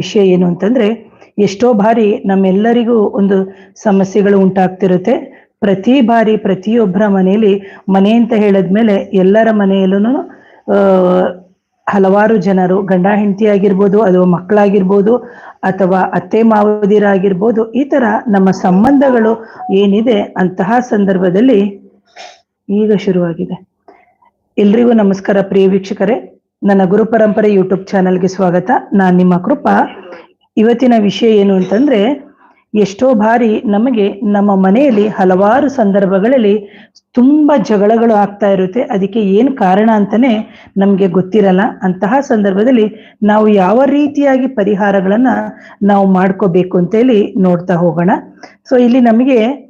ವಿಷಯ ಏನು ಅಂತಂದ್ರೆ, ಎಷ್ಟೋ ಬಾರಿ ನಮ್ಮೆಲ್ಲರಿಗೂ ಒಂದು ಸಮಸ್ಯೆಗಳು ಉಂಟಾಗ್ತಿರುತ್ತೆ. ಪ್ರತಿ ಬಾರಿ ಪ್ರತಿಯೊಬ್ಬರ ಮನೆಯಲ್ಲಿ ಮನೆ ಅಂತ ಹೇಳಿದ್ಮೇಲೆ ಎಲ್ಲರ ಮನೆಯಲ್ಲೂ ಹಲವಾರು ಜನರು, ಗಂಡ ಹೆಂಡತಿ ಆಗಿರ್ಬೋದು, ಅಥವಾ ಮಕ್ಕಳಾಗಿರ್ಬೋದು, ಅಥವಾ ಅತ್ತೆ ಮಾವದಿರಾಗಿರ್ಬೋದು, ಈ ತರ ನಮ್ಮ ಸಂಬಂಧಗಳು ಏನಿದೆ ಅಂತಹ ಸಂದರ್ಭದಲ್ಲಿ ಈಗ ಶುರುವಾಗಿದೆ. ಎಲ್ರಿಗೂ ನಮಸ್ಕಾರ ಪ್ರಿಯ ವೀಕ್ಷಕರೇ. ನನ್ನ ಗುರು ಪರಂಪರೆ ಯೂಟ್ಯೂಬ್ ಚಾನಲ್ಗೆ ಸ್ವಾಗತ. ನಾನ್ ನಿಮ್ಮ ಕೃಪಾ. ಇವತ್ತಿನ ವಿಷಯ ಏನು ಅಂತಂದ್ರೆ, ಎಷ್ಟೋ ಬಾರಿ ನಮಗೆ ನಮ್ಮ ಮನೆಯಲ್ಲಿ ಹಲವಾರು ಸಂದರ್ಭಗಳಲ್ಲಿ ತುಂಬಾ ಜಗಳಗಳು ಆಗ್ತಾ ಇರುತ್ತೆ. ಅದಕ್ಕೆ ಏನ್ ಕಾರಣ ಅಂತಾನೆ ನಮ್ಗೆ ಗೊತ್ತಿರಲ್ಲ. ಅಂತಹ ಸಂದರ್ಭದಲ್ಲಿ ನಾವು ಯಾವ ರೀತಿಯಾಗಿ ಪರಿಹಾರಗಳನ್ನ ನಾವು ಮಾಡ್ಕೋಬೇಕು ಅಂತ ಹೇಳಿ ನೋಡ್ತಾ ಹೋಗೋಣ. ಸೊ ಇಲ್ಲಿ ನಮಗೆ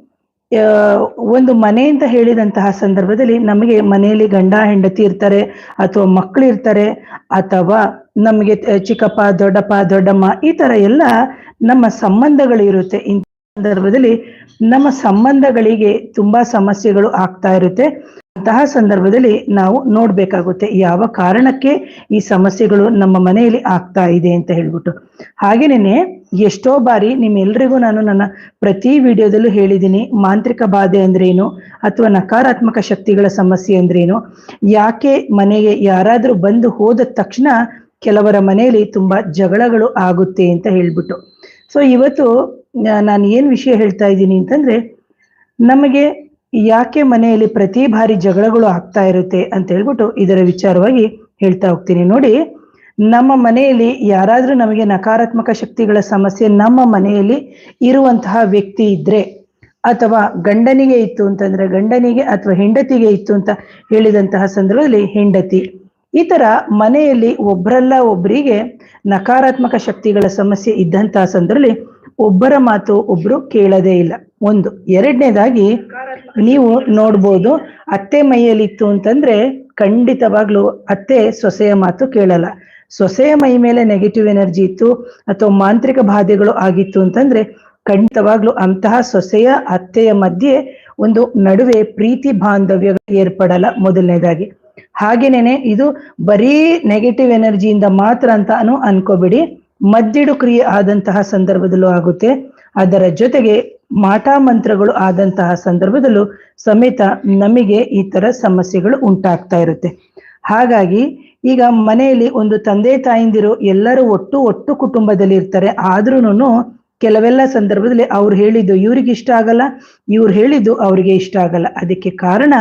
ಒಂದು ಮನೆ ಅಂತ ಹೇಳಿದಂತಹ ಸಂದರ್ಭದಲ್ಲಿ ನಮಗೆ ಮನೆಯಲ್ಲಿ ಗಂಡ, ಹೆಂಡತಿ ಇರ್ತಾರೆ, ಅಥವಾ ಮಕ್ಕಳು ಇರ್ತಾರೆ, ಅಥವಾ ನಮಗೆ ಚಿಕ್ಕಪ್ಪ, ದೊಡ್ಡಪ್ಪ, ದೊಡ್ಡಮ್ಮ ಈ ತರ ಎಲ್ಲ ನಮ್ಮ ಸಂಬಂಧಗಳು ಇರುತ್ತೆ. ಇಂಥ ಸಂದರ್ಭದಲ್ಲಿ ನಮ್ಮ ಸಂಬಂಧಗಳಿಗೆ ತುಂಬಾ ಸಮಸ್ಯೆಗಳು ಆಗ್ತಾ ಇರುತ್ತೆ. ಅಂತಹ ಸಂದರ್ಭದಲ್ಲಿ ನಾವು ನೋಡ್ಬೇಕಾಗುತ್ತೆ ಯಾವ ಕಾರಣಕ್ಕೆ ಈ ಸಮಸ್ಯೆಗಳು ನಮ್ಮ ಮನೆಯಲ್ಲಿ ಆಗ್ತಾ ಇದೆ ಅಂತ ಹೇಳ್ಬಿಟ್ಟು. ಹಾಗೇನೇನೆ ಎಷ್ಟೋ ಬಾರಿ ನಿಮ್ಮೆಲ್ರಿಗೂ ನಾನು ನನ್ನ ಪ್ರತಿ ವಿಡಿಯೋದಲ್ಲೂ ಹೇಳಿದ್ದೀನಿ, ಮಾಂತ್ರಿಕ ಬಾಧೆ ಅಂದ್ರೇನು ಅಥವಾ ನಕಾರಾತ್ಮಕ ಶಕ್ತಿಗಳ ಸಮಸ್ಯೆ ಅಂದ್ರೇನು, ಯಾಕೆ ಮನೆಗೆ ಯಾರಾದರೂ ಬಂದು ಹೋದ ತಕ್ಷಣ ಕೆಲವರ ಮನೆಯಲ್ಲಿ ತುಂಬಾ ಜಗಳಗಳು ಆಗುತ್ತೆ ಅಂತ ಹೇಳ್ಬಿಟ್ಟು. ಸೊ ಇವತ್ತು ನಾನು ಏನು ವಿಷಯ ಹೇಳ್ತಾ ಇದ್ದೀನಿ ಅಂತಂದ್ರೆ, ನಮಗೆ ಯಾಕೆ ಮನೆಯಲ್ಲಿ ಪ್ರತಿ ಬಾರಿ ಜಗಳಗಳು ಆಗ್ತಾ ಇರುತ್ತೆ ಅಂತ ಹೇಳ್ಬಿಟ್ಟು ಇದರ ವಿಚಾರವಾಗಿ ಹೇಳ್ತಾ ಹೋಗ್ತೀನಿ. ನೋಡಿ, ನಮ್ಮ ಮನೆಯಲ್ಲಿ ಯಾರಾದ್ರೂ ನಮಗೆ ನಕಾರಾತ್ಮಕ ಶಕ್ತಿಗಳ ಸಮಸ್ಯೆ ನಮ್ಮ ಮನೆಯಲ್ಲಿ ಇರುವಂತಹ ವ್ಯಕ್ತಿ ಇದ್ರೆ, ಅಥವಾ ಗಂಡನಿಗೆ ಇತ್ತು ಅಂತಂದ್ರೆ, ಗಂಡನಿಗೆ ಅಥವಾ ಹೆಂಡತಿಗೆ ಇತ್ತು ಅಂತ ಹೇಳಿದಂತಹ ಸಂದರ್ಭದಲ್ಲಿ ಹೆಂಡತಿ, ಈ ತರ ಮನೆಯಲ್ಲಿ ಒಬ್ರಲ್ಲ ಒಬ್ಬರಿಗೆ ನಕಾರಾತ್ಮಕ ಶಕ್ತಿಗಳ ಸಮಸ್ಯೆ ಇದ್ದಂತಹ ಸಂದರ್ಭದಲ್ಲಿ ಒಬ್ಬರ ಮಾತು ಒಬ್ರು ಕೇಳದೇ ಇಲ್ಲ. ಒಂದು. ಎರಡನೇದಾಗಿ, ನೀವು ನೋಡ್ಬೋದು, ಅತ್ತೆ ಮೈಯಲ್ಲಿತ್ತು ಅಂತಂದ್ರೆ ಖಂಡಿತವಾಗ್ಲೂ ಅತ್ತೆ ಸೊಸೆಯ ಮಾತು ಕೇಳಲ್ಲ. ಸೊಸೆಯ ಮೈ ಮೇಲೆ ನೆಗೆಟಿವ್ ಎನರ್ಜಿ ಇತ್ತು, ಅಥವಾ ಮಾಂತ್ರಿಕ ಬಾಧೆಗಳು ಆಗಿತ್ತು ಅಂತಂದ್ರೆ ಖಂಡಿತವಾಗ್ಲೂ ಅಂತಹ ಸೊಸೆಯ ಅತ್ತೆಯ ಮಧ್ಯೆ ಒಂದು ನಡುವೆ ಪ್ರೀತಿ ಬಾಂಧವ್ಯ ಏರ್ಪಡಲ್ಲ ಮೊದಲನೇದಾಗಿ. ಹಾಗೇನೇನೆ, ಇದು ಬರೀ ನೆಗೆಟಿವ್ ಎನರ್ಜಿಯಿಂದ ಮಾತ್ರ ಅಂತಾನು ಅನ್ಕೋಬೇಡಿ. ಮದ್ದಿಡು ಕ್ರಿಯೆ ಆದಂತಹ ಸಂದರ್ಭದಲ್ಲೂ ಆಗುತ್ತೆ. ಅದರ ಜೊತೆಗೆ ಮಾಟಾ ಮಂತ್ರಗಳು ಆದಂತಹ ಸಂದರ್ಭದಲ್ಲೂ ಸಮೇತ ನಮಗೆ ಈ ತರ ಸಮಸ್ಯೆಗಳು ಉಂಟಾಗ್ತಾ ಇರುತ್ತೆ. ಹಾಗಾಗಿ ಈಗ ಮನೆಯಲ್ಲಿ ಒಂದು ತಂದೆ ತಾಯಿಂದಿರು ಎಲ್ಲರೂ ಒಟ್ಟು ಒಟ್ಟು ಕುಟುಂಬದಲ್ಲಿ ಇರ್ತಾರೆ. ಆದ್ರೂನು ಕೆಲವೆಲ್ಲ ಸಂದರ್ಭದಲ್ಲಿ ಅವ್ರು ಹೇಳಿದ್ದು ಇವ್ರಿಗೆ ಇಷ್ಟ ಆಗಲ್ಲ, ಇವ್ರು ಹೇಳಿದ್ದು ಅವ್ರಿಗೆ ಇಷ್ಟ ಆಗಲ್ಲ. ಅದಕ್ಕೆ ಕಾರಣ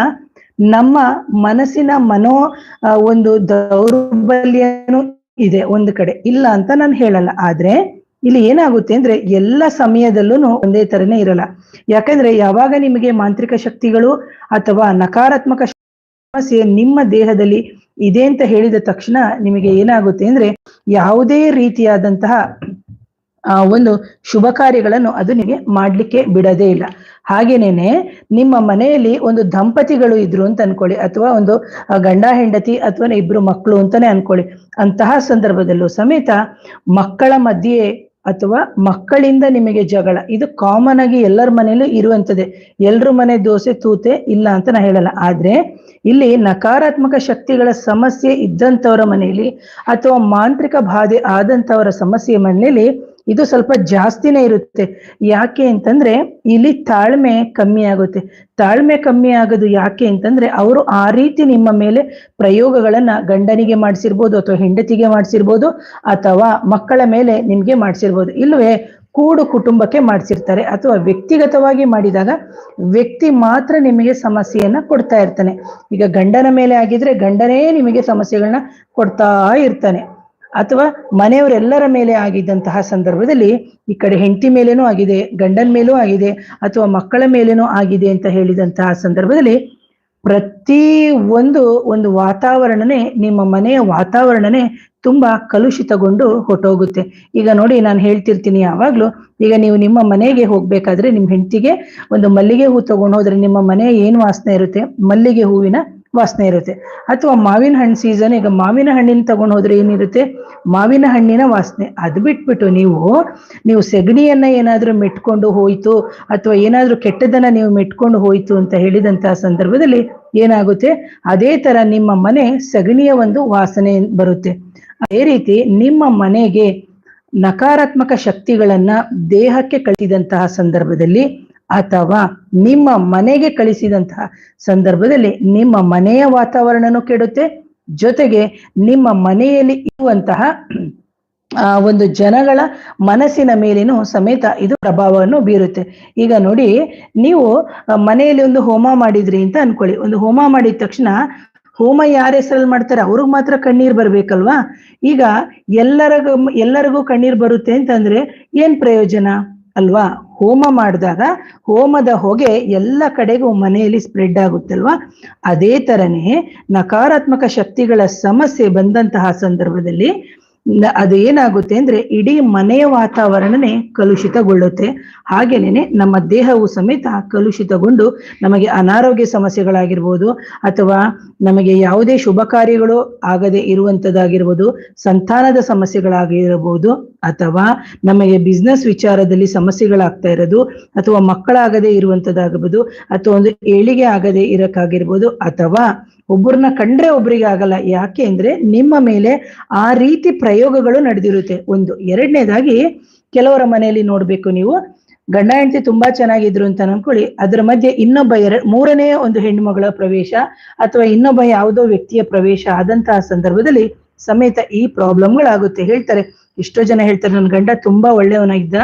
ನಮ್ಮ ಮನಸ್ಸಿನ ಮನೋ ಒಂದು ದೌರ್ಬಲ್ಯನೂ ಇದೆ ಒಂದು ಕಡೆ. ಇಲ್ಲ ಅಂತ ನಾನು ಹೇಳಲ್ಲ. ಆದ್ರೆ ಇಲ್ಲಿ ಏನಾಗುತ್ತೆ ಅಂದ್ರೆ ಎಲ್ಲ ಸಮಯದಲ್ಲೂ ಒಂದೇ ತರನೇ ಇರಲ್ಲ. ಯಾಕಂದ್ರೆ ಯಾವಾಗ ನಿಮಗೆ ಮಾಂತ್ರಿಕ ಶಕ್ತಿಗಳು ಅಥವಾ ನಕಾರಾತ್ಮಕ ಸಮಸ್ಯೆ ನಿಮ್ಮ ದೇಹದಲ್ಲಿ ಇದೆ ಅಂತ ಹೇಳಿದ ತಕ್ಷಣ ನಿಮಗೆ ಏನಾಗುತ್ತೆ ಅಂದ್ರೆ ಯಾವುದೇ ರೀತಿಯಾದಂತಹ ಆ, ಒಂದು ಶುಭ ಕಾರ್ಯಗಳನ್ನು ಅದು ನಿಮಗೆ ಮಾಡ್ಲಿಕ್ಕೆ ಬಿಡದೇ ಇಲ್ಲ. ಹಾಗೇನೇನೆ, ನಿಮ್ಮ ಮನೆಯಲ್ಲಿ ಒಂದು ದಂಪತಿಗಳು ಇದ್ರು ಅಂತ ಅನ್ಕೊಳ್ಳಿ, ಅಥವಾ ಒಂದು ಗಂಡ, ಹೆಂಡತಿ, ಅಥವಾ ಇಬ್ರು ಮಕ್ಕಳು ಅಂತಾನೆ ಅನ್ಕೊಳ್ಳಿ. ಅಂತಹ ಸಂದರ್ಭದಲ್ಲೂ ಸಮೇತ ಮಕ್ಕಳ ಮಧ್ಯೆ ಅಥವಾ ಮಕ್ಕಳಿಂದ ನಿಮಗೆ ಜಗಳ, ಇದು ಕಾಮನ್ ಆಗಿ ಎಲ್ಲರ ಮನೆಯಲ್ಲೂ ಇರುವಂತದ್ದೇ. ಎಲ್ರ ಮನೆ ದೋಸೆ ತೂತೆ ಇಲ್ಲ ಅಂತ ನಾ ಹೇಳಲ್ಲ. ಆದ್ರೆ, ಇಲ್ಲಿ ನಕಾರಾತ್ಮಕ ಶಕ್ತಿಗಳ ಸಮಸ್ಯೆ ಇದ್ದಂಥವರ ಮನೆಯಲ್ಲಿ, ಅಥವಾ ಮಾಂತ್ರಿಕ ಬಾಧೆ ಆದಂತವರ ಸಮಸ್ಯೆ ಮನೆಯಲ್ಲಿ ಇದು ಸ್ವಲ್ಪ ಜಾಸ್ತಿನೇ ಇರುತ್ತೆ. ಯಾಕೆ ಅಂತಂದ್ರೆ ಇಲ್ಲಿ ತಾಳ್ಮೆ ಕಮ್ಮಿ ಆಗುತ್ತೆ. ತಾಳ್ಮೆ ಕಮ್ಮಿ ಆಗೋದು ಯಾಕೆ ಅಂತಂದ್ರೆ ಅವರು ಆ ರೀತಿ ನಿಮ್ಮ ಮೇಲೆ ಪ್ರಯೋಗಗಳನ್ನ ಗಂಡನಿಗೆ ಮಾಡಿಸಿರ್ಬೋದು ಅಥವಾ ಹೆಂಡತಿಗೆ ಮಾಡಿಸಿರ್ಬೋದು ಅಥವಾ ಮಕ್ಕಳ ಮೇಲೆ ನಿಮ್ಗೆ ಮಾಡಿಸಿರ್ಬೋದು. ಇಲ್ಲವೇ ಕೂಡು ಕುಟುಂಬಕ್ಕೆ ಮಾಡಿಸಿರ್ತಾರೆ. ಅಥವಾ ವ್ಯಕ್ತಿಗತವಾಗಿ ಮಾಡಿದಾಗ ವ್ಯಕ್ತಿ ಮಾತ್ರ ನಿಮಗೆ ಸಮಸ್ಯೆಯನ್ನ ಕೊಡ್ತಾ ಇರ್ತಾನೆ. ಈಗ ಗಂಡನ ಮೇಲೆ ಆಗಿದ್ರೆ ಗಂಡನೇ ನಿಮಗೆ ಸಮಸ್ಯೆಗಳನ್ನ ಕೊಡ್ತಾ ಇರ್ತಾನೆ. ಅಥವಾ ಮನೆಯವರೆಲ್ಲರ ಮೇಲೆ ಆಗಿದ್ದಂತಹ ಸಂದರ್ಭದಲ್ಲಿ ಈ ಕಡೆ ಹೆಂಡತಿ ಮೇಲೇನೂ ಆಗಿದೆ, ಗಂಡನ ಮೇಲೂ ಆಗಿದೆ ಅಥವಾ ಮಕ್ಕಳ ಮೇಲೇನೂ ಆಗಿದೆ ಅಂತ ಹೇಳಿದಂತಹ ಸಂದರ್ಭದಲ್ಲಿ ಪ್ರತಿ ಒಂದು ಒಂದು ವಾತಾವರಣನೇ ನಿಮ್ಮ ಮನೆಯ ವಾತಾವರಣನೇ ತುಂಬಾ ಕಲುಷಿತಗೊಂಡು ಹೊಟ್ಟೋಗುತ್ತೆ ಈಗ ನೋಡಿ ನಾನು ಹೇಳ್ತಿರ್ತೀನಿ ಯಾವಾಗ್ಲೂ, ಈಗ ನೀವು ನಿಮ್ಮ ಮನೆಗೆ ಹೋಗ್ಬೇಕಾದ್ರೆ ನಿಮ್ಮ ಹೆಂಡತಿಗೆ ಒಂದು ಮಲ್ಲಿಗೆ ಹೂ ತಗೊಂಡು ಹೋದ್ರೆ ನಿಮ್ಮ ಮನೆ ಏನು ವಾಸನೆ ಇರುತ್ತೆ? ಮಲ್ಲಿಗೆ ಹೂವಿನ ವಾಸನೆ ಇರುತ್ತೆ. ಅಥವಾ ಮಾವಿನ ಹಣ್ಣು ಸೀಸನ್ ಈಗ ಮಾವಿನ ಹಣ್ಣಿನ ತಗೊಂಡು ಹೋದ್ರೆ ಏನಿರುತ್ತೆ? ಮಾವಿನ ಹಣ್ಣಿನ ವಾಸನೆ. ಅದು ಬಿಟ್ಬಿಟ್ಟು ನೀವು ನೀವು ಸೆಗಣಿಯನ್ನ ಏನಾದ್ರೂ ಮೆಟ್ಕೊಂಡು ಹೋಯ್ತು ಅಥವಾ ಏನಾದ್ರೂ ಕೆಟ್ಟದನ್ನ ನೀವು ಮೆಟ್ಕೊಂಡು ಹೋಯ್ತು ಅಂತ ಹೇಳಿದಂತಹ ಸಂದರ್ಭದಲ್ಲಿ ಏನಾಗುತ್ತೆ? ಅದೇ ತರ ನಿಮ್ಮ ಮನೆ ಸಗಣಿಯ ಒಂದು ವಾಸನೆ ಬರುತ್ತೆ. ಅದೇ ರೀತಿ ನಿಮ್ಮ ಮನೆಗೆ ನಕಾರಾತ್ಮಕ ಶಕ್ತಿಗಳನ್ನ ದೇಹಕ್ಕೆ ಕಳಿಸಿದಂತಹ ಸಂದರ್ಭದಲ್ಲಿ ಅಥವಾ ನಿಮ್ಮ ಮನೆಗೆ ಕಳಿಸಿದಂತಹ ಸಂದರ್ಭದಲ್ಲಿ ನಿಮ್ಮ ಮನೆಯ ವಾತಾವರಣನೂ ಕೆಡುತ್ತೆ. ಜೊತೆಗೆ ನಿಮ್ಮ ಮನೆಯಲ್ಲಿ ಇರುವಂತಹ, ಆ, ಒಂದು ಜನಗಳ ಮನಸ್ಸಿನ ಮೇಲೇನು ಸಮೇತ ಇದು ಪ್ರಭಾವವನ್ನು ಬೀರುತ್ತೆ. ಈಗ ನೋಡಿ, ನೀವು ಮನೆಯಲ್ಲಿ ಒಂದು ಹೋಮ ಮಾಡಿದ್ರಿ ಅಂತ ಅನ್ಕೊಳ್ಳಿ. ಒಂದು ಹೋಮ ಮಾಡಿದ ತಕ್ಷಣ ಹೋಮ ಯಾರ ಹೆಸರಲ್ಲಿ ಮಾಡ್ತಾರೆ? ಅವ್ರಿಗೆ ಮಾತ್ರ ಕಣ್ಣೀರ್ ಬರ್ಬೇಕಲ್ವಾ? ಈಗ ಎಲ್ಲರಿಗೂ ಎಲ್ಲರಿಗೂ ಕಣ್ಣೀರ್ ಬರುತ್ತೆ ಅಂತಂದ್ರೆ ಏನ್ ಪ್ರಯೋಜನ? ಅಲ್ವಾ? ಹೋಮ ಮಾಡಿದಾಗ ಹೋಮದ ಹೊಗೆ ಎಲ್ಲ ಕಡೆಗೂ ಮನೆಯಲ್ಲಿ ಸ್ಪ್ರೆಡ್ ಆಗುತ್ತಲ್ವಾ? ಅದೇ ತರನೇ ನಕಾರಾತ್ಮಕ ಶಕ್ತಿಗಳ ಸಮಸ್ಯೆ ಬಂದಂತಹ ಸಂದರ್ಭದಲ್ಲಿ ಅದು ಏನಾಗುತ್ತೆ ಅಂದ್ರೆ ಇಡೀ ಮನೆಯ ವಾತಾವರಣನೇ ಕಲುಷಿತಗೊಳ್ಳುತ್ತೆ. ಹಾಗೇನೆ ನಮ್ಮ ದೇಹವು ಸಮೇತ ಕಲುಷಿತಗೊಂಡು ನಮಗೆ ಅನಾರೋಗ್ಯ ಸಮಸ್ಯೆಗಳಾಗಿರ್ಬೋದು, ಅಥವಾ ನಮಗೆ ಯಾವುದೇ ಶುಭ ಕಾರ್ಯಗಳು ಆಗದೆ ಇರುವಂತದ್ದಾಗಿರ್ಬೋದು, ಸಂತಾನದ ಸಮಸ್ಯೆಗಳಾಗಿರಬಹುದು ಅಥವಾ ನಮಗೆ ಬಿಸ್ನೆಸ್ ವಿಚಾರದಲ್ಲಿ ಸಮಸ್ಯೆಗಳಾಗ್ತಾ ಇರೋದು, ಅಥವಾ ಮಕ್ಕಳಾಗದೆ ಇರುವಂತದ್ದಾಗಬಹುದು ಅಥವಾ ಒಂದು ಏಳಿಗೆ ಆಗದೆ ಇರಕ್ಕಾಗಿರ್ಬೋದು, ಅಥವಾ ಒಬ್ಬರನ್ನ ಕಂಡ್ರೆ ಒಬ್ರಿಗೆ ಆಗಲ್ಲ. ಯಾಕೆ ಅಂದ್ರೆ ನಿಮ್ಮ ಮೇಲೆ ಆ ರೀತಿ ಪ್ರಯೋಗಗಳು ನಡೆದಿರುತ್ತೆ. ಒಂದು ಎರಡನೇದಾಗಿ ಕೆಲವರ ಮನೆಯಲ್ಲಿ ನೋಡ್ಬೇಕು ನೀವು. ಗಂಡ, ಹೆಂಡತಿ ತುಂಬಾ ಚೆನ್ನಾಗಿದ್ರು ಅಂತ ಅನ್ಕೊಳ್ಳಿ. ಅದ್ರ ಮಧ್ಯೆ ಇನ್ನೊಬ್ಬ ಎರಡ್, ಮೂರನೇ ಒಂದು ಹೆಣ್ಣುಮಗಳ ಪ್ರವೇಶ ಅಥವಾ ಇನ್ನೊಬ್ಬ ಯಾವುದೋ ವ್ಯಕ್ತಿಯ ಪ್ರವೇಶ ಆದಂತಹ ಸಂದರ್ಭದಲ್ಲಿ ಸಮೇತ ಈ ಪ್ರಾಬ್ಲಮ್ಗಳಾಗುತ್ತೆ. ಹೇಳ್ತಾರೆ, ಎಷ್ಟೋ ಜನ ಹೇಳ್ತಾರೆ ನನ್ನ ಗಂಡ ತುಂಬಾ ಒಳ್ಳೆಯವನಾಗಿದ್ದ.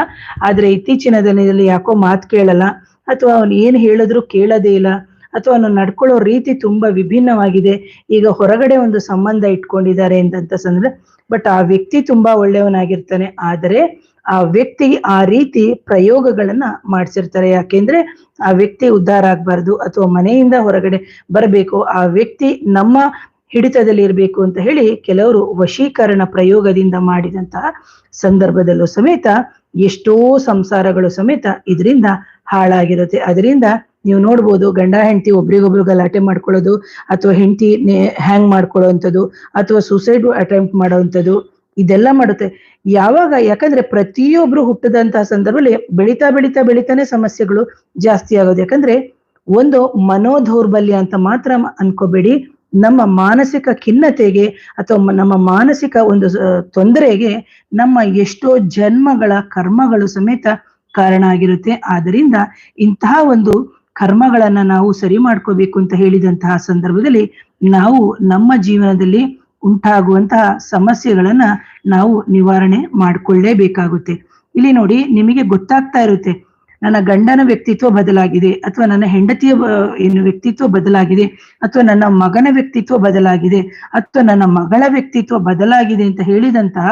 ಆದ್ರೆ ಇತ್ತೀಚಿನ ದಿನದಲ್ಲಿ ಯಾಕೋ ಮಾತು ಕೇಳಲ್ಲ. ಅಥವಾ ಅವನು ಏನು ಹೇಳಿದ್ರು ಕೇಳೋದೇ ಇಲ್ಲ. ಅಥವಾ ಅವನು ನಡ್ಕೊಳ್ಳೋ ರೀತಿ ತುಂಬಾ ವಿಭಿನ್ನವಾಗಿದೆ. ಈಗ ಹೊರಗಡೆ ಒಂದು ಸಂಬಂಧ ಇಟ್ಕೊಂಡಿದ್ದಾರೆ ಅಂತ ಸಂದ್ರೆ ಬಟ್ ಆ ವ್ಯಕ್ತಿ ತುಂಬಾ ಒಳ್ಳೆಯವನಾಗಿರ್ತಾನೆ. ಆದರೆ ಆ ವ್ಯಕ್ತಿ ಆ ರೀತಿ ಪ್ರಯೋಗಗಳನ್ನ ಮಾಡ್ಸಿರ್ತಾರೆ. ಯಾಕೆಂದ್ರೆ ಆ ವ್ಯಕ್ತಿ ಉದ್ಧಾರ ಆಗ್ಬಾರ್ದು ಅಥವಾ ಮನೆಯಿಂದ ಹೊರಗಡೆ ಬರಬೇಕು. ಆ ವ್ಯಕ್ತಿ ನಮ್ಮ ಹಿಡಿತದಲ್ಲಿ ಇರಬೇಕು ಅಂತ ಹೇಳಿ ಕೆಲವರು ವಶೀಕರಣ ಪ್ರಯೋಗದಿಂದ ಮಾಡಿದಂತಹ ಸಂದರ್ಭದಲ್ಲೂ ಸಮೇತ ಎಷ್ಟೋ ಸಂಸಾರಗಳು ಸಮೇತ ಇದರಿಂದ ಹಾಳಾಗಿರುತ್ತೆ. ಅದರಿಂದ ನೀವು ನೋಡ್ಬೋದು ಗಂಡ, ಹೆಂಡತಿ ಒಬ್ರಿಗೊಬ್ರು ಗಲಾಟೆ ಮಾಡ್ಕೊಳ್ಳೋದು ಅಥವಾ ಹೆಂಡತಿ ಹ್ಯಾಂಗ್ ಮಾಡ್ಕೊಳ್ಳೋವಂಥದ್ದು ಅಥವಾ ಸೂಸೈಡ್ ಅಟೆಂಪ್ಟ್ ಮಾಡೋವಂಥದ್ದು ಇದೆಲ್ಲ ಮಾಡುತ್ತೆ. ಯಾವಾಗ ಯಾಕಂದ್ರೆ ಪ್ರತಿಯೊಬ್ರು ಹುಟ್ಟದಂತಹ ಸಂದರ್ಭದಲ್ಲಿ ಬೆಳಿತಾ ಬೆಳಿತಾ ಬೆಳಿತಾನೆ ಸಮಸ್ಯೆಗಳು ಜಾಸ್ತಿ ಆಗೋದು. ಯಾಕಂದ್ರೆ ಒಂದು ಮನೋದೌರ್ಬಲ್ಯ ಅಂತ ಮಾತ್ರ ಅನ್ಕೋಬೇಡಿ. ನಮ್ಮ ಮಾನಸಿಕ ಖಿನ್ನತೆಗೆ ಅಥವಾ ನಮ್ಮ ಮಾನಸಿಕ ಒಂದು ತೊಂದರೆಗೆ ನಮ್ಮ ಎಷ್ಟೋ ಜನ್ಮಗಳ ಕರ್ಮಗಳು ಸಮೇತ ಕಾರಣ ಆಗಿರುತ್ತೆ. ಆದ್ದರಿಂದ ಇಂತಹ ಒಂದು ಕರ್ಮಗಳನ್ನ ನಾವು ಸರಿ ಮಾಡ್ಕೋಬೇಕು ಅಂತ ಹೇಳಿದಂತಹ ಸಂದರ್ಭದಲ್ಲಿ ನಾವು ನಮ್ಮ ಜೀವನದಲ್ಲಿ ಉಂಟಾಗುವಂತಹ ಸಮಸ್ಯೆಗಳನ್ನ ನಾವು ನಿವಾರಣೆ ಮಾಡಿಕೊಳ್ಳೇಬೇಕಾಗುತ್ತೆ. ಇಲ್ಲಿ ನೋಡಿ, ನಿಮಗೆ ಗೊತ್ತಾಗ್ತಾ ಇರುತ್ತೆ, ನನ್ನ ಗಂಡನ ವ್ಯಕ್ತಿತ್ವ ಬದಲಾಗಿದೆ, ಅಥವಾ ನನ್ನ ಹೆಂಡತಿಯ ಏನು ವ್ಯಕ್ತಿತ್ವ ಬದಲಾಗಿದೆ, ಅಥವಾ ನನ್ನ ಮಗನ ವ್ಯಕ್ತಿತ್ವ ಬದಲಾಗಿದೆ, ಅಥವಾ ನನ್ನ ಮಗಳ ವ್ಯಕ್ತಿತ್ವ ಬದಲಾಗಿದೆ ಅಂತ ಹೇಳಿದಂತಹ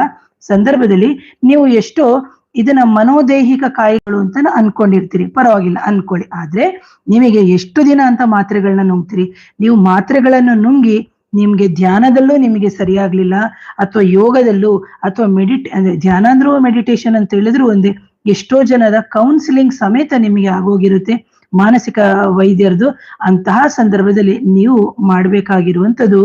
ಸಂದರ್ಭದಲ್ಲಿ ನೀವು ಎಷ್ಟೋ ಇದನ್ನ ಮನೋದೈಹಿಕ ಕಾಯಿಗಳು ಅಂತ ಅನ್ಕೊಂಡಿರ್ತೀರಿ. ಪರವಾಗಿಲ್ಲ, ಅನ್ಕೊಳ್ಳಿ. ಆದ್ರೆ ನಿಮಗೆ ಎಷ್ಟು ದಿನ ಅಂತ ಮಾತ್ರೆಗಳನ್ನ ನುಂಗ್ತೀರಿ? ನೀವು ಮಾತ್ರೆಗಳನ್ನು ನುಂಗಿ ನಿಮ್ಗೆ ಧ್ಯಾನದಲ್ಲೂ ನಿಮಗೆ ಸರಿಯಾಗ್ಲಿಲ್ಲ, ಅಥವಾ ಯೋಗದಲ್ಲೂ, ಅಥವಾ ಮೆಡಿಟ್, ಅಂದ್ರೆ ಧ್ಯಾನ ಅಂದ್ರೂ ಮೆಡಿಟೇಷನ್ ಅಂತ ಹೇಳಿದ್ರು ಒಂದೇ, ಎಷ್ಟೋ ಜನದ ಕೌನ್ಸಿಲಿಂಗ್ ಸಮೇತ ನಿಮಗೆ ಆಗೋಗಿರುತ್ತೆ. ಮಾನಸಿಕ ವೈದ್ಯರದು ಅಂತಹ ಸಂದರ್ಭದಲ್ಲಿ ನೀವು ಮಾಡ್ಬೇಕಾಗಿರುವಂತದ್ದು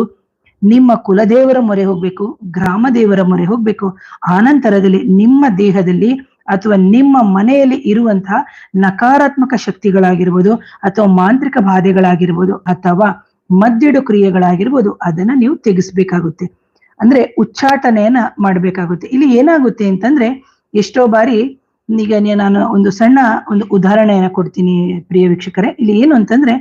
ನಿಮ್ಮ ಕುಲದೇವರ ಮೊರೆ ಹೋಗ್ಬೇಕು ಗ್ರಾಮ ದೇವರ ಮೊರೆ ಹೋಗ್ಬೇಕು ಆನಂತರದಲ್ಲಿ ನಿಮ್ಮ ದೇಹದಲ್ಲಿ ಅಥವಾ ನಿಮ್ಮ ಮನೆಯಲ್ಲಿ ಇರುವಂತಹ ನಕಾರಾತ್ಮಕ ಶಕ್ತಿಗಳಾಗಿರ್ಬೋದು ಅಥವಾ ಮಾಂತ್ರಿಕ ಬಾಧೆಗಳಾಗಿರ್ಬೋದು ಅಥವಾ ಮದ್ದಿಡು ಕ್ರಿಯೆಗಳಾಗಿರ್ಬೋದು ಅದನ್ನ ನೀವು ತೆಗೆಸ್ಬೇಕಾಗುತ್ತೆ. ಅಂದ್ರೆ ಉಚ್ಚಾಟನೆಯನ್ನ ಮಾಡ್ಬೇಕಾಗುತ್ತೆ. ಇಲ್ಲಿ ಏನಾಗುತ್ತೆ ಅಂತಂದ್ರೆ ಎಷ್ಟೋ ಬಾರಿ ಈಗ ನಾನು ಒಂದು ಸಣ್ಣ ಒಂದು ಉದಾಹರಣೆಯನ್ನ ಕೊಡ್ತೀನಿ ಪ್ರಿಯ ವೀಕ್ಷಕರೇ. ಇಲ್ಲಿ ಏನು ಅಂತಂದ್ರೆ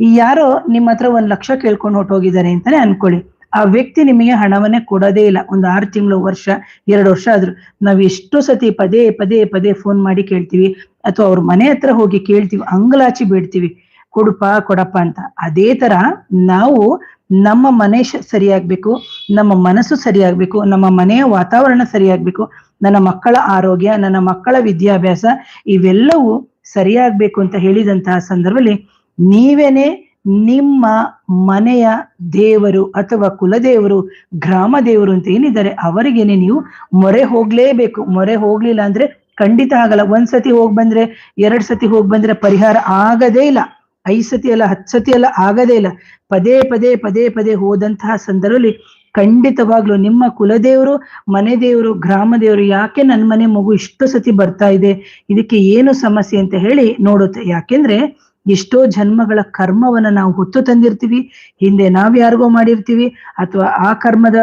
ಯಾರೋ ನಿಮ್ಮ ಹತ್ರ ಒಂದ್ ಲಕ್ಷ ಕೇಳ್ಕೊಂಡು ಹೊಟ್ಟೋಗಿದ್ದಾರೆ ಅಂತಾನೆ ಅನ್ಕೊಳ್ಳಿ. ಆ ವ್ಯಕ್ತಿ ನಿಮಗೆ ಹಣವನ್ನೇ ಕೊಡೋದೇ ಇಲ್ಲ. ಒಂದು ಆರು ತಿಂಗಳು, ವರ್ಷ, ಎರಡು ವರ್ಷ ಆದ್ರು ನಾವ್ ಎಷ್ಟೋ ಸತಿ ಪದೇ ಪದೇ ಪದೇ ಫೋನ್ ಮಾಡಿ ಕೇಳ್ತೀವಿ. ಅಥವಾ ಅವ್ರ ಮನೆ ಹತ್ರ ಹೋಗಿ ಕೇಳ್ತೀವಿ, ಅಂಗಲಾಚಿ ಬೇಡ್ತೀವಿ. ಕೊಡುಪ ಕೊಡಪ್ಪ ಅಂತ. ಅದೇ ತರ ನಾವು ನಮ್ಮ ಮನೆ ಸರಿಯಾಗ್ಬೇಕು, ನಮ್ಮ ಮನಸ್ಸು ಸರಿಯಾಗ್ಬೇಕು, ನಮ್ಮ ಮನೆಯ ವಾತಾವರಣ ಸರಿಯಾಗ್ಬೇಕು, ನನ್ನ ಮಕ್ಕಳ ಆರೋಗ್ಯ, ನನ್ನ ಮಕ್ಕಳ ವಿದ್ಯಾಭ್ಯಾಸ, ಇವೆಲ್ಲವೂ ಸರಿಯಾಗ್ಬೇಕು ಅಂತ ಹೇಳಿದಂತಹ ಸಂದರ್ಭದಲ್ಲಿ ನೀವೇನೆ ನಿಮ್ಮ ಮನೆಯ ದೇವರು ಅಥವಾ ಕುಲದೇವರು, ಗ್ರಾಮ ದೇವರು ಅಂತ ಏನಿದ್ದಾರೆ ಅವರಿಗೇನೆ ನೀವು ಮೊರೆ ಹೋಗ್ಲೇಬೇಕು. ಮೊರೆ ಹೋಗ್ಲಿಲ್ಲ ಅಂದ್ರೆ ಖಂಡಿತ ಆಗಲ್ಲ. ಒಂದ್ ಸತಿ ಹೋಗ್ ಬಂದ್ರೆ, ಎರಡ್ ಸತಿ ಹೋಗಿ ಬಂದ್ರೆ ಪರಿಹಾರ ಆಗದೇ ಇಲ್ಲ. ಐದ್ ಸತಿ ಅಲ್ಲ ಹತ್ ಸತಿ ಅಲ್ಲ, ಆಗದೇ ಇಲ್ಲ. ಪದೇ ಪದೇ ಪದೇ ಪದೇ ಹೋದಂತಹ ಸಂದರ್ಭದಲ್ಲಿ ಖಂಡಿತವಾಗ್ಲು ನಿಮ್ಮ ಕುಲದೇವರು, ಮನೆ ದೇವರು, ಗ್ರಾಮ ದೇವರು ಯಾಕೆ ನನ್ನ ಮನೆ ಮಗು ಇಷ್ಟು ಸತಿ ಬರ್ತಾ ಇದೆ? ಇದಕ್ಕೆ ಏನು ಸಮಸ್ಯೆ ಅಂತ ಹೇಳಿ ನೋಡುತ್ತೆ. ಯಾಕೆಂದ್ರೆ ಎಷ್ಟೋ ಜನ್ಮಗಳ ಕರ್ಮವನ್ನ ನಾವು ಹೊತ್ತು ತಂದಿರ್ತೀವಿ, ಹಿಂದೆ ನಾವ್ ಯಾರಿಗೋ ಮಾಡಿರ್ತೀವಿ, ಅಥವಾ ಆ ಕರ್ಮದ